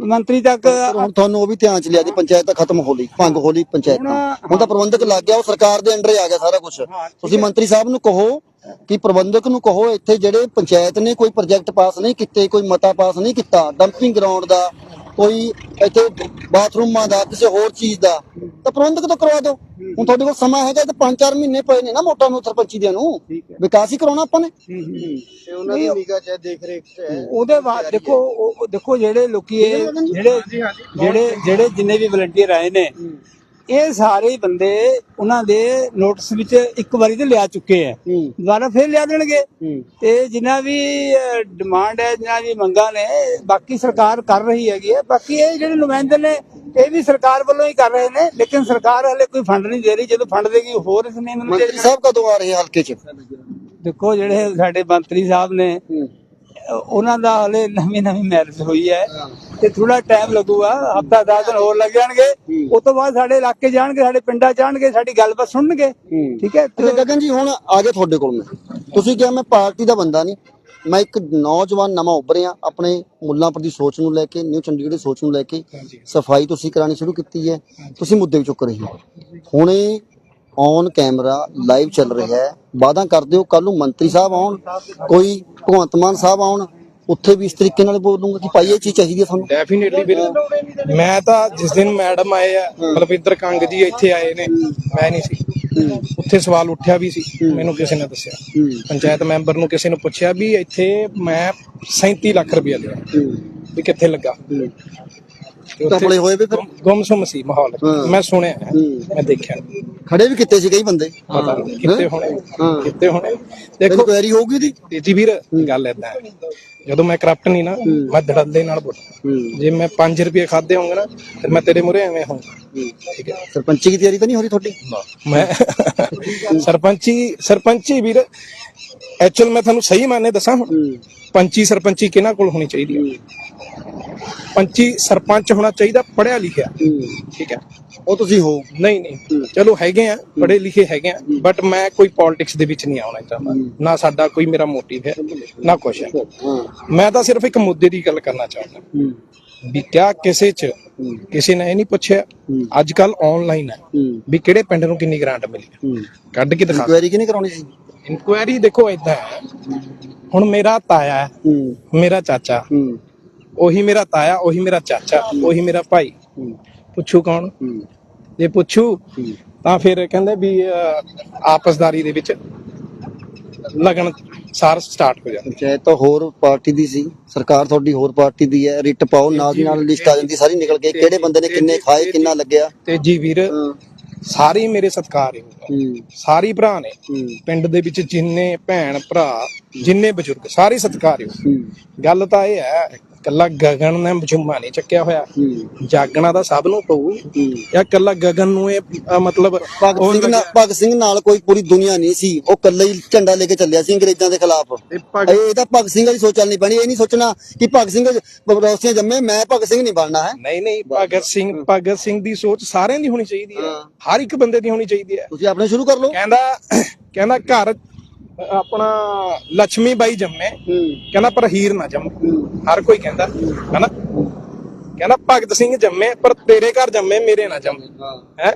ਮੰਤਰੀ ਤੱਕ ਹੁਣ ਤੁਹਾਨੂੰ ਉਹ ਵੀ ਧਿਆਨ ਚ ਲਿਆ ਜੀ ਪੰਚਾਇਤ ਤਾਂ ਖਤਮ ਹੋ ਲਈ ਭੰਗ ਹੋ ਲਈ ਪੰਚਾਇਤ ਹੁਣ ਤਾਂ ਪ੍ਰਬੰਧਕ ਲੱਗ ਗਿਆ ਉਹ ਸਰਕਾਰ ਦੇ ਅੰਡਰ ਆ ਗਿਆ ਸਾਰਾ ਕੁਝ ਤੁਸੀਂ ਮੰਤਰੀ ਸਾਹਿਬ ਨੂੰ ਕਹੋ ਕਿ ਪ੍ਰਬੰਧਕ ਨੂੰ ਕਹੋ ਇੱਥੇ ਜਿਹੜੇ ਪੰਚਾਇਤ ਨੇ ਕੋਈ ਪ੍ਰੋਜੈਕਟ ਪਾਸ ਨਹੀਂ ਕੀਤੇ ਕੋਈ ਮਤਾ ਪਾਸ ਨਹੀਂ ਕੀਤਾ ਡੰਪਿੰਗ ਗਰਾਊਂਡ ਦਾ ਕੋਈ ਇੱਥੇ ਬਾਥਰੂਮਾਂ ਦਾ ਕਿਸੇ ਹੋਰ ਚੀਜ਼ ਦਾ ਤਾਂ ਪ੍ਰਬੰਧਕ ਤੋਂ ਕਰਵਾ ਦਿਓ। ਹੁਣ ਤੁਹਾਡੇ ਕੋਲ ਸਮਾਂ ਹੈਗਾ ਤੇ 5-4 ਮਹੀਨੇ ਪਏ ਨੇ ਨਾ ਮੋਟਾ ਨੂੰ ਸਰਪੰਚੀ ਦੇ ਨੂੰ ਵਿਕਾਸ ਹੀ ਕਰਾਉਣਾ ਆਪਾਂ ਨੇ। ਤੇ ਉਹਨਾਂ ਦੀ ਨਿਗਾਹ ਚ ਦੇਖ ਰੇਖ ਚ ਹੈ। ਉਹਦੇ ਬਾਅਦ ਦੇਖੋ ਉਹ ਦੇਖੋ ਜਿਹੜੇ ਲੋਕੀ ਇਹ ਜਿਹੜੇ ਜਿਹੜੇ ਜਿਹੜੇ ਜਿੰਨੇ ਵੀ ਵਲੰਟੀਅਰ ਆਏ ਨੇ ਇਹ ਸਾਰੇ ਬੰਦੇ ਉਹਨਾਂ ਦੇ ਨੋਟਿਸ ਵਿੱਚ ਇੱਕ ਵਾਰੀ ਤੇ ਲਿਆ ਚੁੱਕੇ ਹੈ। ਦੁਬਾਰਾ ਫੇਰ ਲਿਆ ਦੇਣਗੇ। ਤੇ ਜਿੰਨਾ ਵੀ ਡਿਮਾਂਡ ਹੈ ਜਿੰਨਾ ਵੀ ਮੰਗਾਂ ਨੇ ਬਾਕੀ ਸਰਕਾਰ ਕਰ ਰਹੀ ਹੈਗੀ ਹੈ। ਬਾਕੀ ਇਹ ਜਿਹੜੇ ਨੁਮਾਇੰਦੇ ਨੇ ਇਹ ਵੀ ਸਰਕਾਰ ਵੱਲੋਂ ਹੀ ਕਰ ਰਹੇ ਨੇ ਲੇਕਿਨ ਸਰਕਾਰ ਹਲੇ ਕੋਈ ਫੰਡ ਨਹੀਂ ਦੇ ਰਹੀ। ਜਦੋਂ ਫੰਡ ਦੇਗੀ ਹੋਰ ਇਸ ਨੇ ਮੰਤਰੀ ਸਾਹਿਬ ਕਦੋਂ ਆ ਰਹੇ ਆ ਹਲਕੇ 'ਚ? ਦੇਖੋ ਜਿਹੜੇ ਸਾਡੇ ਮੰਤਰੀ ਸਾਹਿਬ ਨੇ ਉਹਨਾਂ ਦਾ ਹਲੇ ਨਵੀਂ ਨਵੀਂ ਮੈਰਿਜ ਹੋਈ ਹੈ ਤੇ ਥੋੜਾ ਟਾਈਮ ਲੱਗੂਗਾ ਹਫਤਾ 10 ਦਿਨ ਹੋਰ ਲੱਗ ਜਾਣਗੇ। ਉਸ ਤੋਂ ਬਾਅਦ ਸਾਡੇ ਇਲਾਕੇ ਜਾਣਗੇ ਸਾਡੇ ਪਿੰਡਾਂ ਜਾਣਗੇ ਸਾਡੀ ਗੱਲਬਾਤ ਸੁਣਨਗੇ। ਠੀਕ ਹੈ? ਤੇ ਗਗਨ ਜੀ ਹੁਣ ਆ ਗਏ ਤੁਹਾਡੇ ਕੋਲ ਮੈਂ। ਤੁਸੀਂ ਕਿਹਾ ਮੈਂ ਪਾਰਟੀ ਦਾ ਬੰਦਾ ਨਹੀਂ। ਮੈਂ ਇੱਕ ਨੌਜਵਾਨ ਨਵਾਂ ਉੱਭਰਿਆ ਆਪਣੇ ਮੁੱਲਾਂਪੁਰ ਦੀ ਸੋਚ ਨੂੰ ਲੈ ਕੇ ਨਿਊ ਚੰਡੀਗੜ੍ਹ ਦੀ ਸੋਚ ਨੂੰ ਲੈ ਕੇ। ਸਫ਼ਾਈ ਤੁਸੀਂ ਕਰਾਣੀ ਸ਼ੁਰੂ ਕੀਤੀ ਹੈ। ਤੁਸੀਂ ਮੁੱਦੇ ਵੀ ਚੁੱਕ ਰਹੇ ਹੋ। ਹੁਣੇ ਔਨ ਕੈਮਰਾ ਲਾਈਵ ਚੱਲ ਰਿਹਾ ਹੈ। ਵਾਅਦਾ ਕਰਦੇ ਹੋ ਕੱਲ ਨੂੰ ਮੰਤਰੀ ਸਾਹਿਬ ਆਉਣ ਕੋਈ ਭਗਵੰਤ ਮਾਨ ਸਾਹਿਬ ਆਉਣ ਉੱਥੇ ਵੀ ਇਸ ਤਰੀਕੇ ਨਾਲ ਬੋਲੂੰਗਾ ਕਿ ਭਾਈ ਇਹ ਚੀਜ਼ ਚਾਹੀਦੀ ਹੈ ਸਾਨੂੰ। ਡੈਫੀਨਿਟਲੀ ਵੀਰ। ਮੈਂ ਤਾਂ ਜਿਸ ਦਿਨ ਮੈਡਮ ਆਏ ਆ ਬਲਵਿੰਦਰ ਕੰਗ ਜੀ ਇੱਥੇ ਆਏ ਨੇ ਮੈਂ ਨਹੀਂ ਸੀ। ਉੱਥੇ ਸਵਾਲ ਉੱਠਿਆ ਵੀ ਸੀ ਮੈਨੂੰ ਕਿਸੇ ਨੇ ਦੱਸਿਆ। ਪੰਚਾਇਤ ਮੈਂਬਰ ਨੂੰ ਕਿਸੇ ਨੂੰ ਪੁੱਛਿਆ ਵੀ ਇੱਥੇ ਮੈਂ 37 ਲੱਖ ਰੁਪਇਆ ਲਿਆ। ਵੀ ਕਿੱਥੇ ਲੱਗਾ? ਤਪਲੇ ਹੋਏ ਵੀ ਫਿਰ? ਗੁੰਮ- ਗੁੰਮਸੁੰਮ ਸੀ ਮਾਹੌਲ। ਮੈਂ ਸੁਣਿਆ ਹੈ, ਮੈਂ ਦੇਖਿਆ ਖੜੇ ਵੀ ਕਿੱਤੇ ਸੀ ਕਈ ਬੰਦੇ? ਪਤਾ ਨਹੀਂ ਕਿੱਥੇ ਹੋਣੇ ਕਿੱਥੇ ਹੋਣੇ। ਦੇਖੋ ਕੁਐਰੀ ਹੋਊਗੀ ਉਹਦੀ? ਤੇ ਜੀ ਵੀਰ ਗੱਲ ਏਦਾਂ ਹੈ। ਜਦੋਂ ਮੈਂ ਕਰਪਟ ਨਹੀਂ ਨਾ ਮੈਂ ਧੜੱਲੇ ਨਾਲ ਬੋਲਾਂ ਜੇ ਮੈਂ 5 ਰੁਪਏ ਖਾਦੇ ਹੋਣਗੇ ਨਾ ਫਿਰ ਮੈਂ ਤੇਰੇ ਮੂਹਰੇ ਐਵੇਂ ਹੋਊਂ ਠੀਕ ਹੈ। ਸਰਪੰਚੀ ਦੀ ਤਿਆਰੀ ਤਾਂ ਨਹੀਂ ਹੋ ਰਹੀ ਤੁਹਾਡੀ? ਮੈਂ ਸਰਪੰਚੀ ਸਰਪੰਚੀ ਵੀਰ ਐਕਚੁਅਲ ਮੈਂ ਤੁਹਾਨੂੰ ਸਹੀ ਮਾਨੇ ਦੱਸਾਂ ਹੁਣ। ਪੰਚੀ ਸਰਪੰਚੀ ਕਿਹਨਾਂ ਕੋਲ ਹੋਣੀ ਚਾਹੀਦੀ ਹੈ। ਪੰਚੀ ਸਰਪੰਚ ਹੋਣਾ ਚਾਹੀਦਾ ਪੜਿਆ ਲਿਖਿਆ। ਠੀਕ ਹੈ। ਉਹ ਤੁਸੀਂ ਹੋ ਨਹੀਂ ਨਹੀਂ। ਚਲੋ ਹੈਗੇ ਆ ਪੜ੍ਹੇ ਲਿਖੇ ਹੈਗੇ ਆ ਬਟ ਮੈਂ ਕੋਈ ਪੋਲਿਟਿਕਸ ਦੇ ਵਿੱਚ ਨਹੀਂ ਆਉਣਾ ਚਾਹੁੰਦਾ। ਨਾ ਸਾਡਾ ਕੋਈ ਮੇਰਾ ਮੋਟਿਵ ਹੈ ਨਾ ਕੁਛ ਹੈ। ਮੈਂ ਤਾਂ ਸਿਰਫ ਇੱਕ ਮੁੱਦੇ ਦੀ ਗੱਲ ਕਰਨਾ ਚਾਹੁੰਦਾ। ਵੀ ਕਿਆ ਕਿਸੇ ਚ ਕਿਸੇ ਨੇ ਇਹ ਨਹੀਂ ਪੁੱਛਿਆ ਅੱਜ ਕੱਲ ਆਨਲਾਈਨ ਹੈ ਵੀ ਕਿਹੜੇ ਪਿੰਡ ਨੂੰ ਕਿੰਨੀ ਗ੍ਰਾਂਟ ਮਿਲੀ ਕੱਢ ਕੇ ਦਿਖਾ। ਕੁਐਰੀ ਕਿਹਨੇ ਕਰਾਉਣੀ ਸੀ? ਇਨਕੁਆਇਰੀ ਦੇਖੋ ਇਦਾਂ ਹੈ। ਹੁਣ ਮੇਰਾ ਤਾਇਆ ਹੈ, ਹੂੰ। ਮੇਰਾ ਚਾਚਾ। ਹੂੰ। ਉਹੀ ਮੇਰਾ ਤਾਇਆ ਉਹੀ ਮੇਰਾ ਚਾਚਾ ਉਹੀ ਮੇਰਾ ਭਾਈ। ਪੁੱਛੂ ਕੌਣ? ਜੇ ਪੁੱਛੂ ਤਾਂ ਫਿਰ ਕਹਿੰਦੇ ਵੀ ਅਹ, ਆਪਸਦਾਰੀ ਦੇ ਵਿੱਚ ਲਗਨ ਸਾਰ ਸਟਾਰਟ ਹੋ ਜਾਂਦੀ। ਪੰਚਾਇਤ ਤਾਂ ਹੋਰ ਪਾਰਟੀ ਦੀ ਸੀ। ਸਰਕਾਰ ਤੁਹਾਡੀ ਹੋਰ ਪਾਰਟੀ ਦੀ ਹੈ। ਰਿਟ ਪਾਓ ਨਾਲ ਦੀ ਨਾਲ ਲਿਸਟ ਆ ਜਾਂਦੀ ਸਾਰੀ ਨਿਕਲ ਕੇ ਕਿਹੜੇ ਬੰਦੇ ਨੇ ਕਿੰਨੇ ਖਾਏ ਕਿੰਨਾ ਲੱਗਿਆ? ਤੇ ਜੀ ਵੀਰ ਸਾਰੇ ਹੀ ਮੇਰੇ ਸਤਿਕਾਰ ਹੂੰ ਸਾਰੇ ਹੀ ਭਰਾ ਨੇ। ਪਿੰਡ ਦੇ ਵਿੱਚ ਜਿੰਨੇ ਭੈਣ ਭਰਾ ਜਿੰਨੇ ਬਜ਼ੁਰਗ ਸਾਰੇ ਸਤਿਕਾਰਯੋਗ ਗੱਲ ਤਾਂ ਇਹ ਹੈ ਕੱਲਾ ਗਗਨ ਨੇ ਜੁਮਾ ਨਹੀਂ ਚੱਕਿਆ ਹੋਇਆ। ਜਾਗਣਾ ਤਾਂ ਸਭ ਨੂੰ ਪਊ। ਜਾਂ ਕੱਲਾ ਗਗਨ ਨੂੰ ਇਹ ਮਤਲਬ ਭਗਤ ਸਿੰਘ ਨਾਲ ਭਗਤ ਸਿੰਘ ਨਾਲ ਕੋਈ ਪੂਰੀ ਦੁਨੀਆ ਨਹੀਂ ਸੀ। ਉਹ ਇਕੱਲੇ ਹੀ ਝੰਡਾ ਲੈ ਕੇ ਚੱਲਿਆ ਸੀ ਅੰਗਰੇਜ਼ਾਂ ਦੇ ਖਿਲਾਫ। ਇਹ ਭਗਤ- ਇਹ ਤਾਂ ਭਗਤ ਸਿੰਘ ਵਾਲੀ ਸੋਚ ਚੱਲਣੀ ਪੈਣੀ। ਇਹ ਨਹੀਂ ਸੋਚਣਾ ਕਿ ਭਗਤ ਸਿੰਘ ਰੋਸੀਆਂ ਜੰਮੇ ਮੈਂ ਭਗਤ ਸਿੰਘ ਨਹੀਂ ਬਣਨਾ ਹੈ। ਨਹੀਂ ਨਹੀਂ ਭਗਤ ਸਿੰਘ ਭਗਤ ਸਿੰਘ ਦੀ ਸੋਚ ਸਾਰਿਆਂ ਦੀ ਹੋਣੀ ਚਾਹੀਦੀ ਹੈ। ਹਰ ਇੱਕ ਬੰਦੇ ਦੀ ਹੋਣੀ ਚਾਹੀਦੀ ਹੈ। ਤੁਸੀਂ ਆਪਣੇ ਸ਼ੁਰੂ ਕਰ ਲਓ। ਕਹਿੰਦਾ ਕਹਿੰਦਾ ਘਰ ਆਪਣਾ ਲక్ష్ਮੀ ਬਾਈ ਜੰਮੇ। ਕਹਿੰਦਾ ਪਰ ਹੀਰ ਨਾ ਜੰਮੇ। ਹਰ ਕੋਈ ਕਹਿੰਦਾ ਹਨਾ? ਕਹਿੰਦਾ ਭਗਤ ਸਿੰਘ ਜੰਮੇ ਪਰ ਤੇਰੇ ਘਰ ਜੰਮੇ ਮੇਰੇ ਨਾ ਜੰਮੇ। ਹੈ।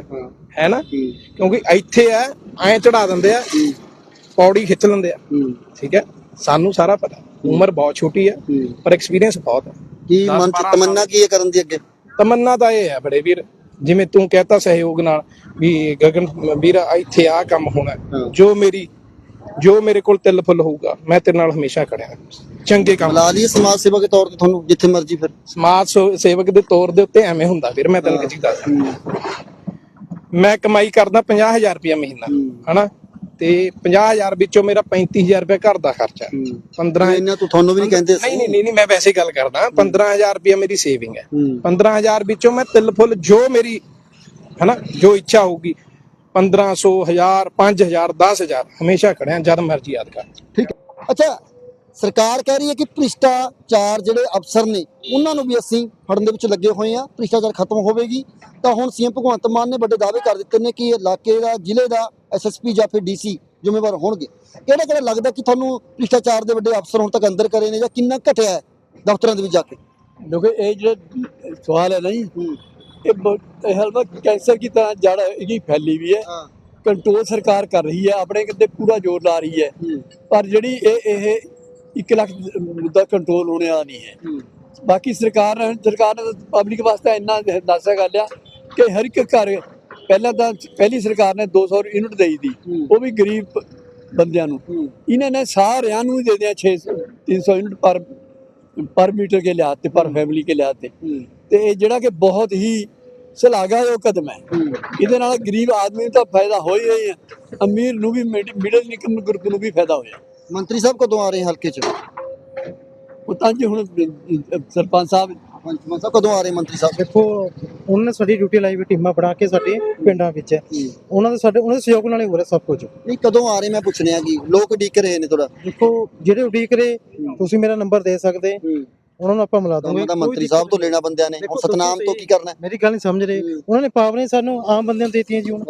ਹੈ? ਨਾ? ਕਿਉਂਕਿ ਇੱਥੇ ਆ ਐ ਚੜਾ ਦਿੰਦੇ ਆ ਪੌੜੀ ਖਿੱਚ ਲੈਂਦੇ ਆ। ਠੀਕ ਹੈ? ਸਾਨੂੰ ਸਾਰਾ ਪਤਾ। ਉਮਰ ਬਹੁਤ ਛੋਟੀ ਹੈ। ਪਰ ਐਕਸਪੀਰੀਅੰਸ ਬਹੁਤ ਹੈ ਕੀ ਮਨ ਚ ਤਮੰਨਾ ਕੀ ਹੈ ਕਰਨ ਦੀ ਅੱਗੇ? ਤਮੰਨਾ ਤਾਂ ਇਹ ਹੈ ਬੜੇ ਵੀਰ ਜਿਵੇਂ ਤੂੰ ਕਹਤਾ ਸਹਿਯੋਗ ਨਾਲ ਵੀ ਗਗਨ ਵੀਰ ਇੱਥੇ ਆ ਕੰਮ ਹੋਣਾ। ਜੋ ਮੇਰੀ ਜੋ ਮੇਰੇ ਕੋਲ ਤਿਲ ਫੁੱਲ ਹੋਊਗਾ ਮੈਂ ਤੇਰੇ ਨਾਲ ਹਮੇਸ਼ਾ ਖੜਿਆ ਚੰਗੇ ਕੰਮ। ਬੁਲਾ ਲਈਏ ਸਮਾਜ ਸੇਵਾ ਦੇ ਤੌਰ ਤੇ ਤੁਹਾਨੂੰ ਜਿੱਥੇ ਮਰਜ਼ੀ ਫਿਰ। ਸਮਾਜ ਸੋ- ਸੇਵਕ ਦੇ ਤੌਰ ਦੇ ਉੱਤੇ ਐਵੇਂ ਹੁੰਦਾ ਵੀਰ ਮੈਂ ਤੈਨੂੰ ਇੱਕ ਚੀਜ਼ ਦੱਸਦਾ ਮੈਂ ਕਮਾਈ ਕਰਦਾ 50000 ਰੁਪਇਆ ਮਹੀਨਾ ਹਨਾ? ਤੇ 50000 ਵਿੱਚੋਂ ਮੇਰਾ 35000 ਰੁਪਇਆ ਘਰ ਦਾ ਖਰਚਾ 15 ਇੰਨਾ ਤੂੰ ਤੁਹਾਨੂੰ ਵੀ ਨਹੀਂ ਕਹਿੰਦੇ ਨਹੀਂ ਨਹੀਂ ਨਹੀਂ ਨਹੀਂ, ਮੈਂ ਵੈਸੇ ਗੱਲ ਕਰਦਾ 15000 ਰੁਪਇਆ ਮੇਰੀ ਸੇਵਿੰਗ ਹੈ। ਹੂੰ। 15000 ਵਿੱਚੋਂ ਮੈਂ ਤਿਲ ਫੁੱਲ ਜੋ ਮੇਰੀ ਹਨਾ? ਜੋ ਇੱਛਾ ਹੋਊਗੀ 1500 1000 5000 10000 ਹਮੇਸ਼ਾ ਖੜਿਆ ਜਦ ਮਰਜ਼ੀ ਯਾਦ ਕਰ। ਠੀਕ ਹੈ। ਅੱਛਾ ਸਰਕਾਰ ਕਹਿ ਰਹੀ ਹੈ ਕਿ ਭ੍ਰਿਸ਼ਟਾਚਾਰ ਜਿਹੜੇ ਅਫਸਰ ਨੇ ਉਹਨਾਂ ਨੂੰ ਵੀ ਅਸੀਂ ਫੜਨ ਦੇ ਵਿੱਚ ਲੱਗੇ ਹੋਏ ਆ ਭ੍ਰਿਸ਼ਟਾਚਾਰ ਖਤਮ ਹੋਵੇਗੀ। ਤਾਂ ਹੁਣ ਸੀਐਮ ਭਗਵੰਤ ਮਾਨ ਨੇ ਵੱਡੇ ਦਾਅਵੇ ਕਰ ਦਿੱਤੇ ਨੇ ਕਿ ਇਲਾਕੇ ਦਾ ਜ਼ਿਲ੍ਹੇ ਦਾ ਐਸਐਸਪੀ ਜਾਂ ਫਿਰ ਡੀਸੀ ਜ਼ਿੰਮੇਵਾਰ ਹੋਣਗੇ। ਕਿਹੜਾ ਕਿਹੜਾ ਲੱਗਦਾ ਕਿ ਤੁਹਾਨੂੰ ਭ੍ਰਿਸ਼ਟਾਚਾਰ ਦੇ ਵੱਡੇ ਅਫਸਰ ਹੁਣ ਤੱਕ ਅੰਦਰ ਕਰੇ ਨੇ ਜਾਂ ਕਿੰਨਾ ਘਟਿਆ ਹੈ ਦਫ਼ਤਰਾਂ ਦੇ ਵਿੱਚ ਜਾ ਕੇ? ਦੇਖੋ ਇਹ ਜਿਹੜਾ ਸਵਾਲ ਹੈ ਨਾ ਜੀ ਇਹ ਹਲਵਾ ਕੈਂਸਰ ਦੀ ਤਰ੍ਹਾਂ ਜੜ ਇਹਦੀ ਫੈਲੀ ਵੀ ਹੈ। ਹਾਂ। ਕੰਟਰੋਲ ਸਰਕਾਰ ਕਰ ਰਹੀ ਹੈ ਆਪਣੇ ਕਿਤੇ ਪੂਰਾ ਜ਼ੋਰ ਲਾ ਰਹੀ ਹੈ। ਪਰ ਜਿਹੜੀ ਇਹ ਇਹ 1 ਲੱਖ ਮੁੱਦਾ ਕੰਟਰੋਲ ਹੋਣੇ ਵਾਲਾ ਨਹੀਂ ਹੈ। ਬਾਕੀ ਸਰਕਾਰ ਨੇ ਸਰਕਾਰ ਨੇ ਪਬਲਿਕ ਵਾਸਤੇ ਇੰਨਾ ਦੱਸਿਆ ਗੱਲ ਆ ਕਿ ਹਰ ਇੱਕ ਘਰ ਪਹਿਲਾਂ ਤਾਂ ਪਹਿਲੀ ਸਰਕਾਰ ਨੇ 200 ਯੂਨਿਟ ਦੇਈ ਦੀ। ਉਹ ਵੀ ਗਰੀਬ ਬੰਦਿਆਂ ਨੂੰ। ਇਹਨਾਂ ਨੇ ਸਾਰਿਆਂ ਨੂੰ ਹੀ ਦੇ ਦਿਆ 6 300 ਯੂਨਿਟ ਪਰ ਪਰ ਮੀਟਰ ਕੇ ਲਿਹਾਜ਼ ਤੇ ਪਰ ਫੈਮਿਲੀ ਕੇ ਲਿਹਾਜ਼ ਤੇ। ਤੇ ਇਹ ਜਿਹੜਾ ਕਿ ਬਹੁਤ ਹੀ ਸ਼ਲਾਘਾਯੋਗ ਕਦਮ ਹੈ। ਇਹਦੇ ਨਾਲ ਗਰੀਬ ਆਦਮੀ ਨੂੰ ਤਾਂ ਫਾਇਦਾ ਹੋ ਹੀ ਰਹੀ ਹੈ। ਅਮੀਰ ਨੂੰ ਵੀ ਮਿਡਲ ਇਨਕਮ ਗਰੁੱਪ ਨੂੰ ਵੀ ਫਾਇਦਾ ਹੋਇਆ। ਮੰਤਰੀ ਸਾਹਿਬ ਕਦੋਂ ਆ ਰਹੇ ਹਲਕੇ 'ਚ? ਉਹ ਤਾਂ ਜੀ ਹੁਣ ਸਰਪੰਚ ਸਾਹਿਬ ਮੰਤਰੀ ਸਾਹਿਬ ਕਦੋਂ ਆ ਰਹੇ ਮੰਤਰੀ ਸਾਹਿਬ? ਦੇਖੋ ਉਹਨਾਂ ਨੇ ਸਾਡੀ ਡਿਊਟੀ ਲਾਈ ਵੀ ਟੀਮਾਂ ਬਣਾ ਕੇ ਸਾਡੇ ਪਿੰਡਾਂ ਵਿੱਚ। ਉਹਨਾਂ ਦੇ ਸਾਡੇ ਉਹਨਾਂ ਦੇ ਸਹਿਯੋਗ ਨਾਲ ਹੀ ਹੋ ਰਿਹਾ ਸਭ ਕੁਝ। ਨਹੀਂ ਕਦੋਂ ਆ ਰਹੇ ਮੈਂ ਪੁੱਛਣਿਆ ਕਿ ਲੋਕ ਉਡੀਕ ਰਹੇ ਨੇ ਥੋੜਾ ਦੇਖੋ ਜਿਹੜੇ ਉਡੀਕ ਰਹੇ ਤੁਸੀਂ ਮੇਰਾ ਨੰਬਰ ਦੇ ਸਕਦੇ। ਉਹਨਾਂ ਨੂੰ ਆਪਾਂ ਮਿਲਾ ਦਾਂਗੇ ਤਾਂ ਕੋਈ ਮੰਤਰੀ ਸਾਹਿਬ ਤੋਂ। ਲੈਣਾ ਬੰਦਿਆਂ ਨੇ। ਹੁਣ ਸਤਨਾਮ ਤੋਂ ਕੀ ਕਰਨਾ? ਮੇਰੀ ਗੱਲ ਨਹੀਂ ਸਮਝ ਰਹੇ। ਉਹਨਾਂ ਨੇ ਪਾਵਰਾਂ ਸਾਨੂੰ ਆਮ ਬੰਦਿਆਂ ਨੂੰ ਦੇਤੀਆਂ ਜੀ ਹੁਣ।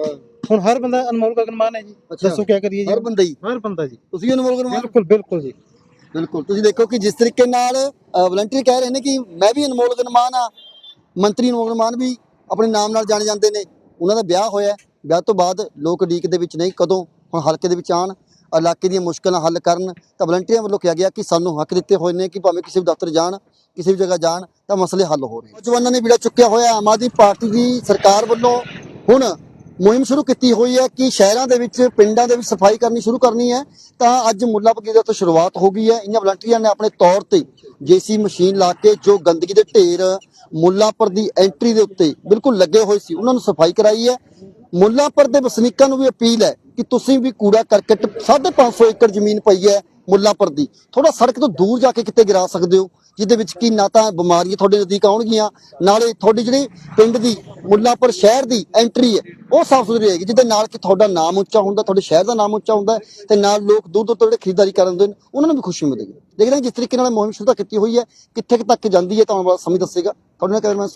ਹੁਣ ਹਰ ਬੰਦਾ ਅਨਮੋਲ ਗਗਨਮਾਨ ਹੈ ਜੀ। ਦੱਸੋ ਕੀ ਕਰੀਏ ਜੀ। ਹਰ ਬੰਦਾ ਹੀ? ਹਰ ਬੰਦਾ ਜੀ। ਤੁਸੀਂ ਅਨਮੋਲ ਗਰਮਾ ਬਿਲਕੁਲ ਬਿਲਕੁਲ ਜੀ। ਬਿਲਕੁਲ। ਤੁਸੀਂ ਦੇਖੋ ਕਿ ਜਿਸ ਤਰੀਕੇ ਨਾਲ ਵਲੰਟੀਅਰ ਕਹਿ ਰਹੇ ਨੇ ਕਿ ਮੈਂ ਵੀ ਅਨਮੋਲ ਗਨਮਾਨ ਆ ਮੰਤਰੀ ਅਨਮੋਲ ਗਨਮਾਨ ਵੀ ਆਪਣੇ ਨਾਮ ਨਾਲ ਜਾਣੇ ਜਾਂਦੇ ਨੇ। ਉਹਨਾਂ ਦਾ ਵਿਆਹ ਹੋਇਆ। ਵਿਆਹ ਤੋਂ ਬਾਅਦ ਲੋਕ ਉਡੀਕ ਦੇ ਵਿੱਚ ਨਹੀਂ ਕਦੋਂ ਹੁਣ ਹਲਕੇ ਦੇ ਵਿੱਚ ਆਣ ਇਲਾਕੇ ਦੀਆਂ ਮੁਸ਼ਕਲਾਂ ਹੱਲ ਕਰਨ ਤਾਂ ਵਲੰਟੀਅਰਾਂ ਵੱਲੋਂ ਕਿਹਾ ਗਿਆ ਕਿ ਸਾਨੂੰ ਹੱਕ ਦਿੱਤੇ ਹੋਏ ਨੇ ਕਿ ਭਾਵੇਂ ਕਿਸੇ ਵੀ ਦਫ਼ਤਰ ਜਾਣ, ਕਿਸੇ ਵੀ ਜਗ੍ਹਾ ਜਾਣ, ਤਾਂ ਮਸਲੇ ਹੱਲ ਹੋ ਰਹੇ ਨੌਜਵਾਨਾਂ ਨੇ ਵੀੜਾ ਚੁੱਕਿਆ ਹੋਇਆ ਆਮ ਆਦਮੀ ਪਾਰਟੀ ਦੀ ਸਰਕਾਰ ਵੱਲੋਂ ਹੁਣ ਮੁਹਿੰਮ ਸ਼ੁਰੂ ਕੀਤੀ ਹੋਈ ਹੈ ਕਿ ਸ਼ਹਿਰਾਂ ਦੇ ਵਿੱਚ, ਪਿੰਡਾਂ ਦੇ ਵਿੱਚ ਸਫ਼ਾਈ ਕਰਨੀ ਸ਼ੁਰੂ ਕਰਨੀ ਹੈ। ਤਾਂ ਅੱਜ ਮੁੱਲਾਪੱਗੀ ਦੇ ਤੋਂ ਸ਼ੁਰੂਆਤ ਹੋ ਗਈ ਹੈ। ਇਹਨਾਂ ਵਲੰਟੀਅਰਾਂ ਨੇ ਆਪਣੇ ਤੌਰ ਤੇ ਜੇਸੀ ਮਸ਼ੀਨ ਲਾ ਕੇ ਜੋ ਗੰਦਗੀ ਦੇ ਢੇਰ ਮੁੱਲਾਪੁਰ ਦੀ ਐਂਟਰੀ ਦੇ ਉੱਤੇ ਬਿਲਕੁਲ ਲੱਗੇ ਹੋਏ ਸੀ, ਉਹਨਾਂ ਨੂੰ ਸਫ਼ਾਈ ਕਰਾਈ ਹੈ। ਮੁੱਲਾਂਪੁਰ ਦੇ ਵਸਨੀਕਾਂ ਨੂੰ ਵੀ ਅਪੀਲ ਹੈ ਕਿ ਤੁਸੀਂ ਵੀ ਕੂੜਾ ਕਰਕਟ 550 ਏਕੜ ਜ਼ਮੀਨ ਪਈ ਹੈ ਮੁੱਲਾਂਪੁਰ ਦੀ। ਥੋੜਾ ਸੜਕ ਤੋਂ ਦੂਰ ਜਾ ਕੇ ਕਿਤੇ ਗਿਰਾ ਸਕਦੇ ਹੋ, ਜਿਹਦੇ ਵਿੱਚ ਕੀ ਨਾ ਤਾਂ ਬਿਮਾਰੀਆਂ ਤੁਹਾਡੇ ਨਜ਼ਦੀਕ ਆਉਣਗੀਆਂ, ਨਾਲੇ ਤੁਹਾਡੀ ਜਿਹੜੀ ਪਿੰਡ ਦੀ ਮੁੱਲਾਪੁਰ ਸ਼ਹਿਰ ਦੀ ਐਂਟਰੀ ਹੈ, ਉਹ ਸਾਫ਼ ਸੁਥਰੀ ਰਹੇਗੀ ਜਿਹਦੇ ਨਾਲ ਕਿ ਤੁਹਾਡਾ ਨਾਮ ਉੱਚਾ ਹੁੰਦਾ, ਤੁਹਾਡੇ ਸ਼ਹਿਰ ਦਾ ਨਾਮ ਉੱਚਾ ਹੁੰਦਾ ਹੈ ਤੇ ਨਾਲ ਲੋਕ ਦੂਰ ਦੂਰ ਤੋਂ ਜਿਹੜੇ ਖਰੀਦਦਾਰੀ ਕਰਨ ਦੇ ਉਹਨਾਂ ਨੂੰ ਵੀ ਖੁਸ਼ੀ ਮਿਲੇਗੀ। ਦੇਖਦੇ ਹਾਂ, ਜਿਸ ਤਰੀਕੇ ਨਾਲ ਮੁਹਿੰਮ ਸ਼ੁਰੂ ਕੀਤੀ ਹੋਈ ਹੈ, ਕਿੱਥੇ ਤੱਕ ਜਾਂਦੀ ਹੈ, ਤਾਂ ਆਉਣ ਵਾਲਾ ਸਮੇਂ ਦੱਸੇਗਾ। ਤੁਹਾਡੇ ਨਾਲ ਕੈਮਰਾਮੈਨ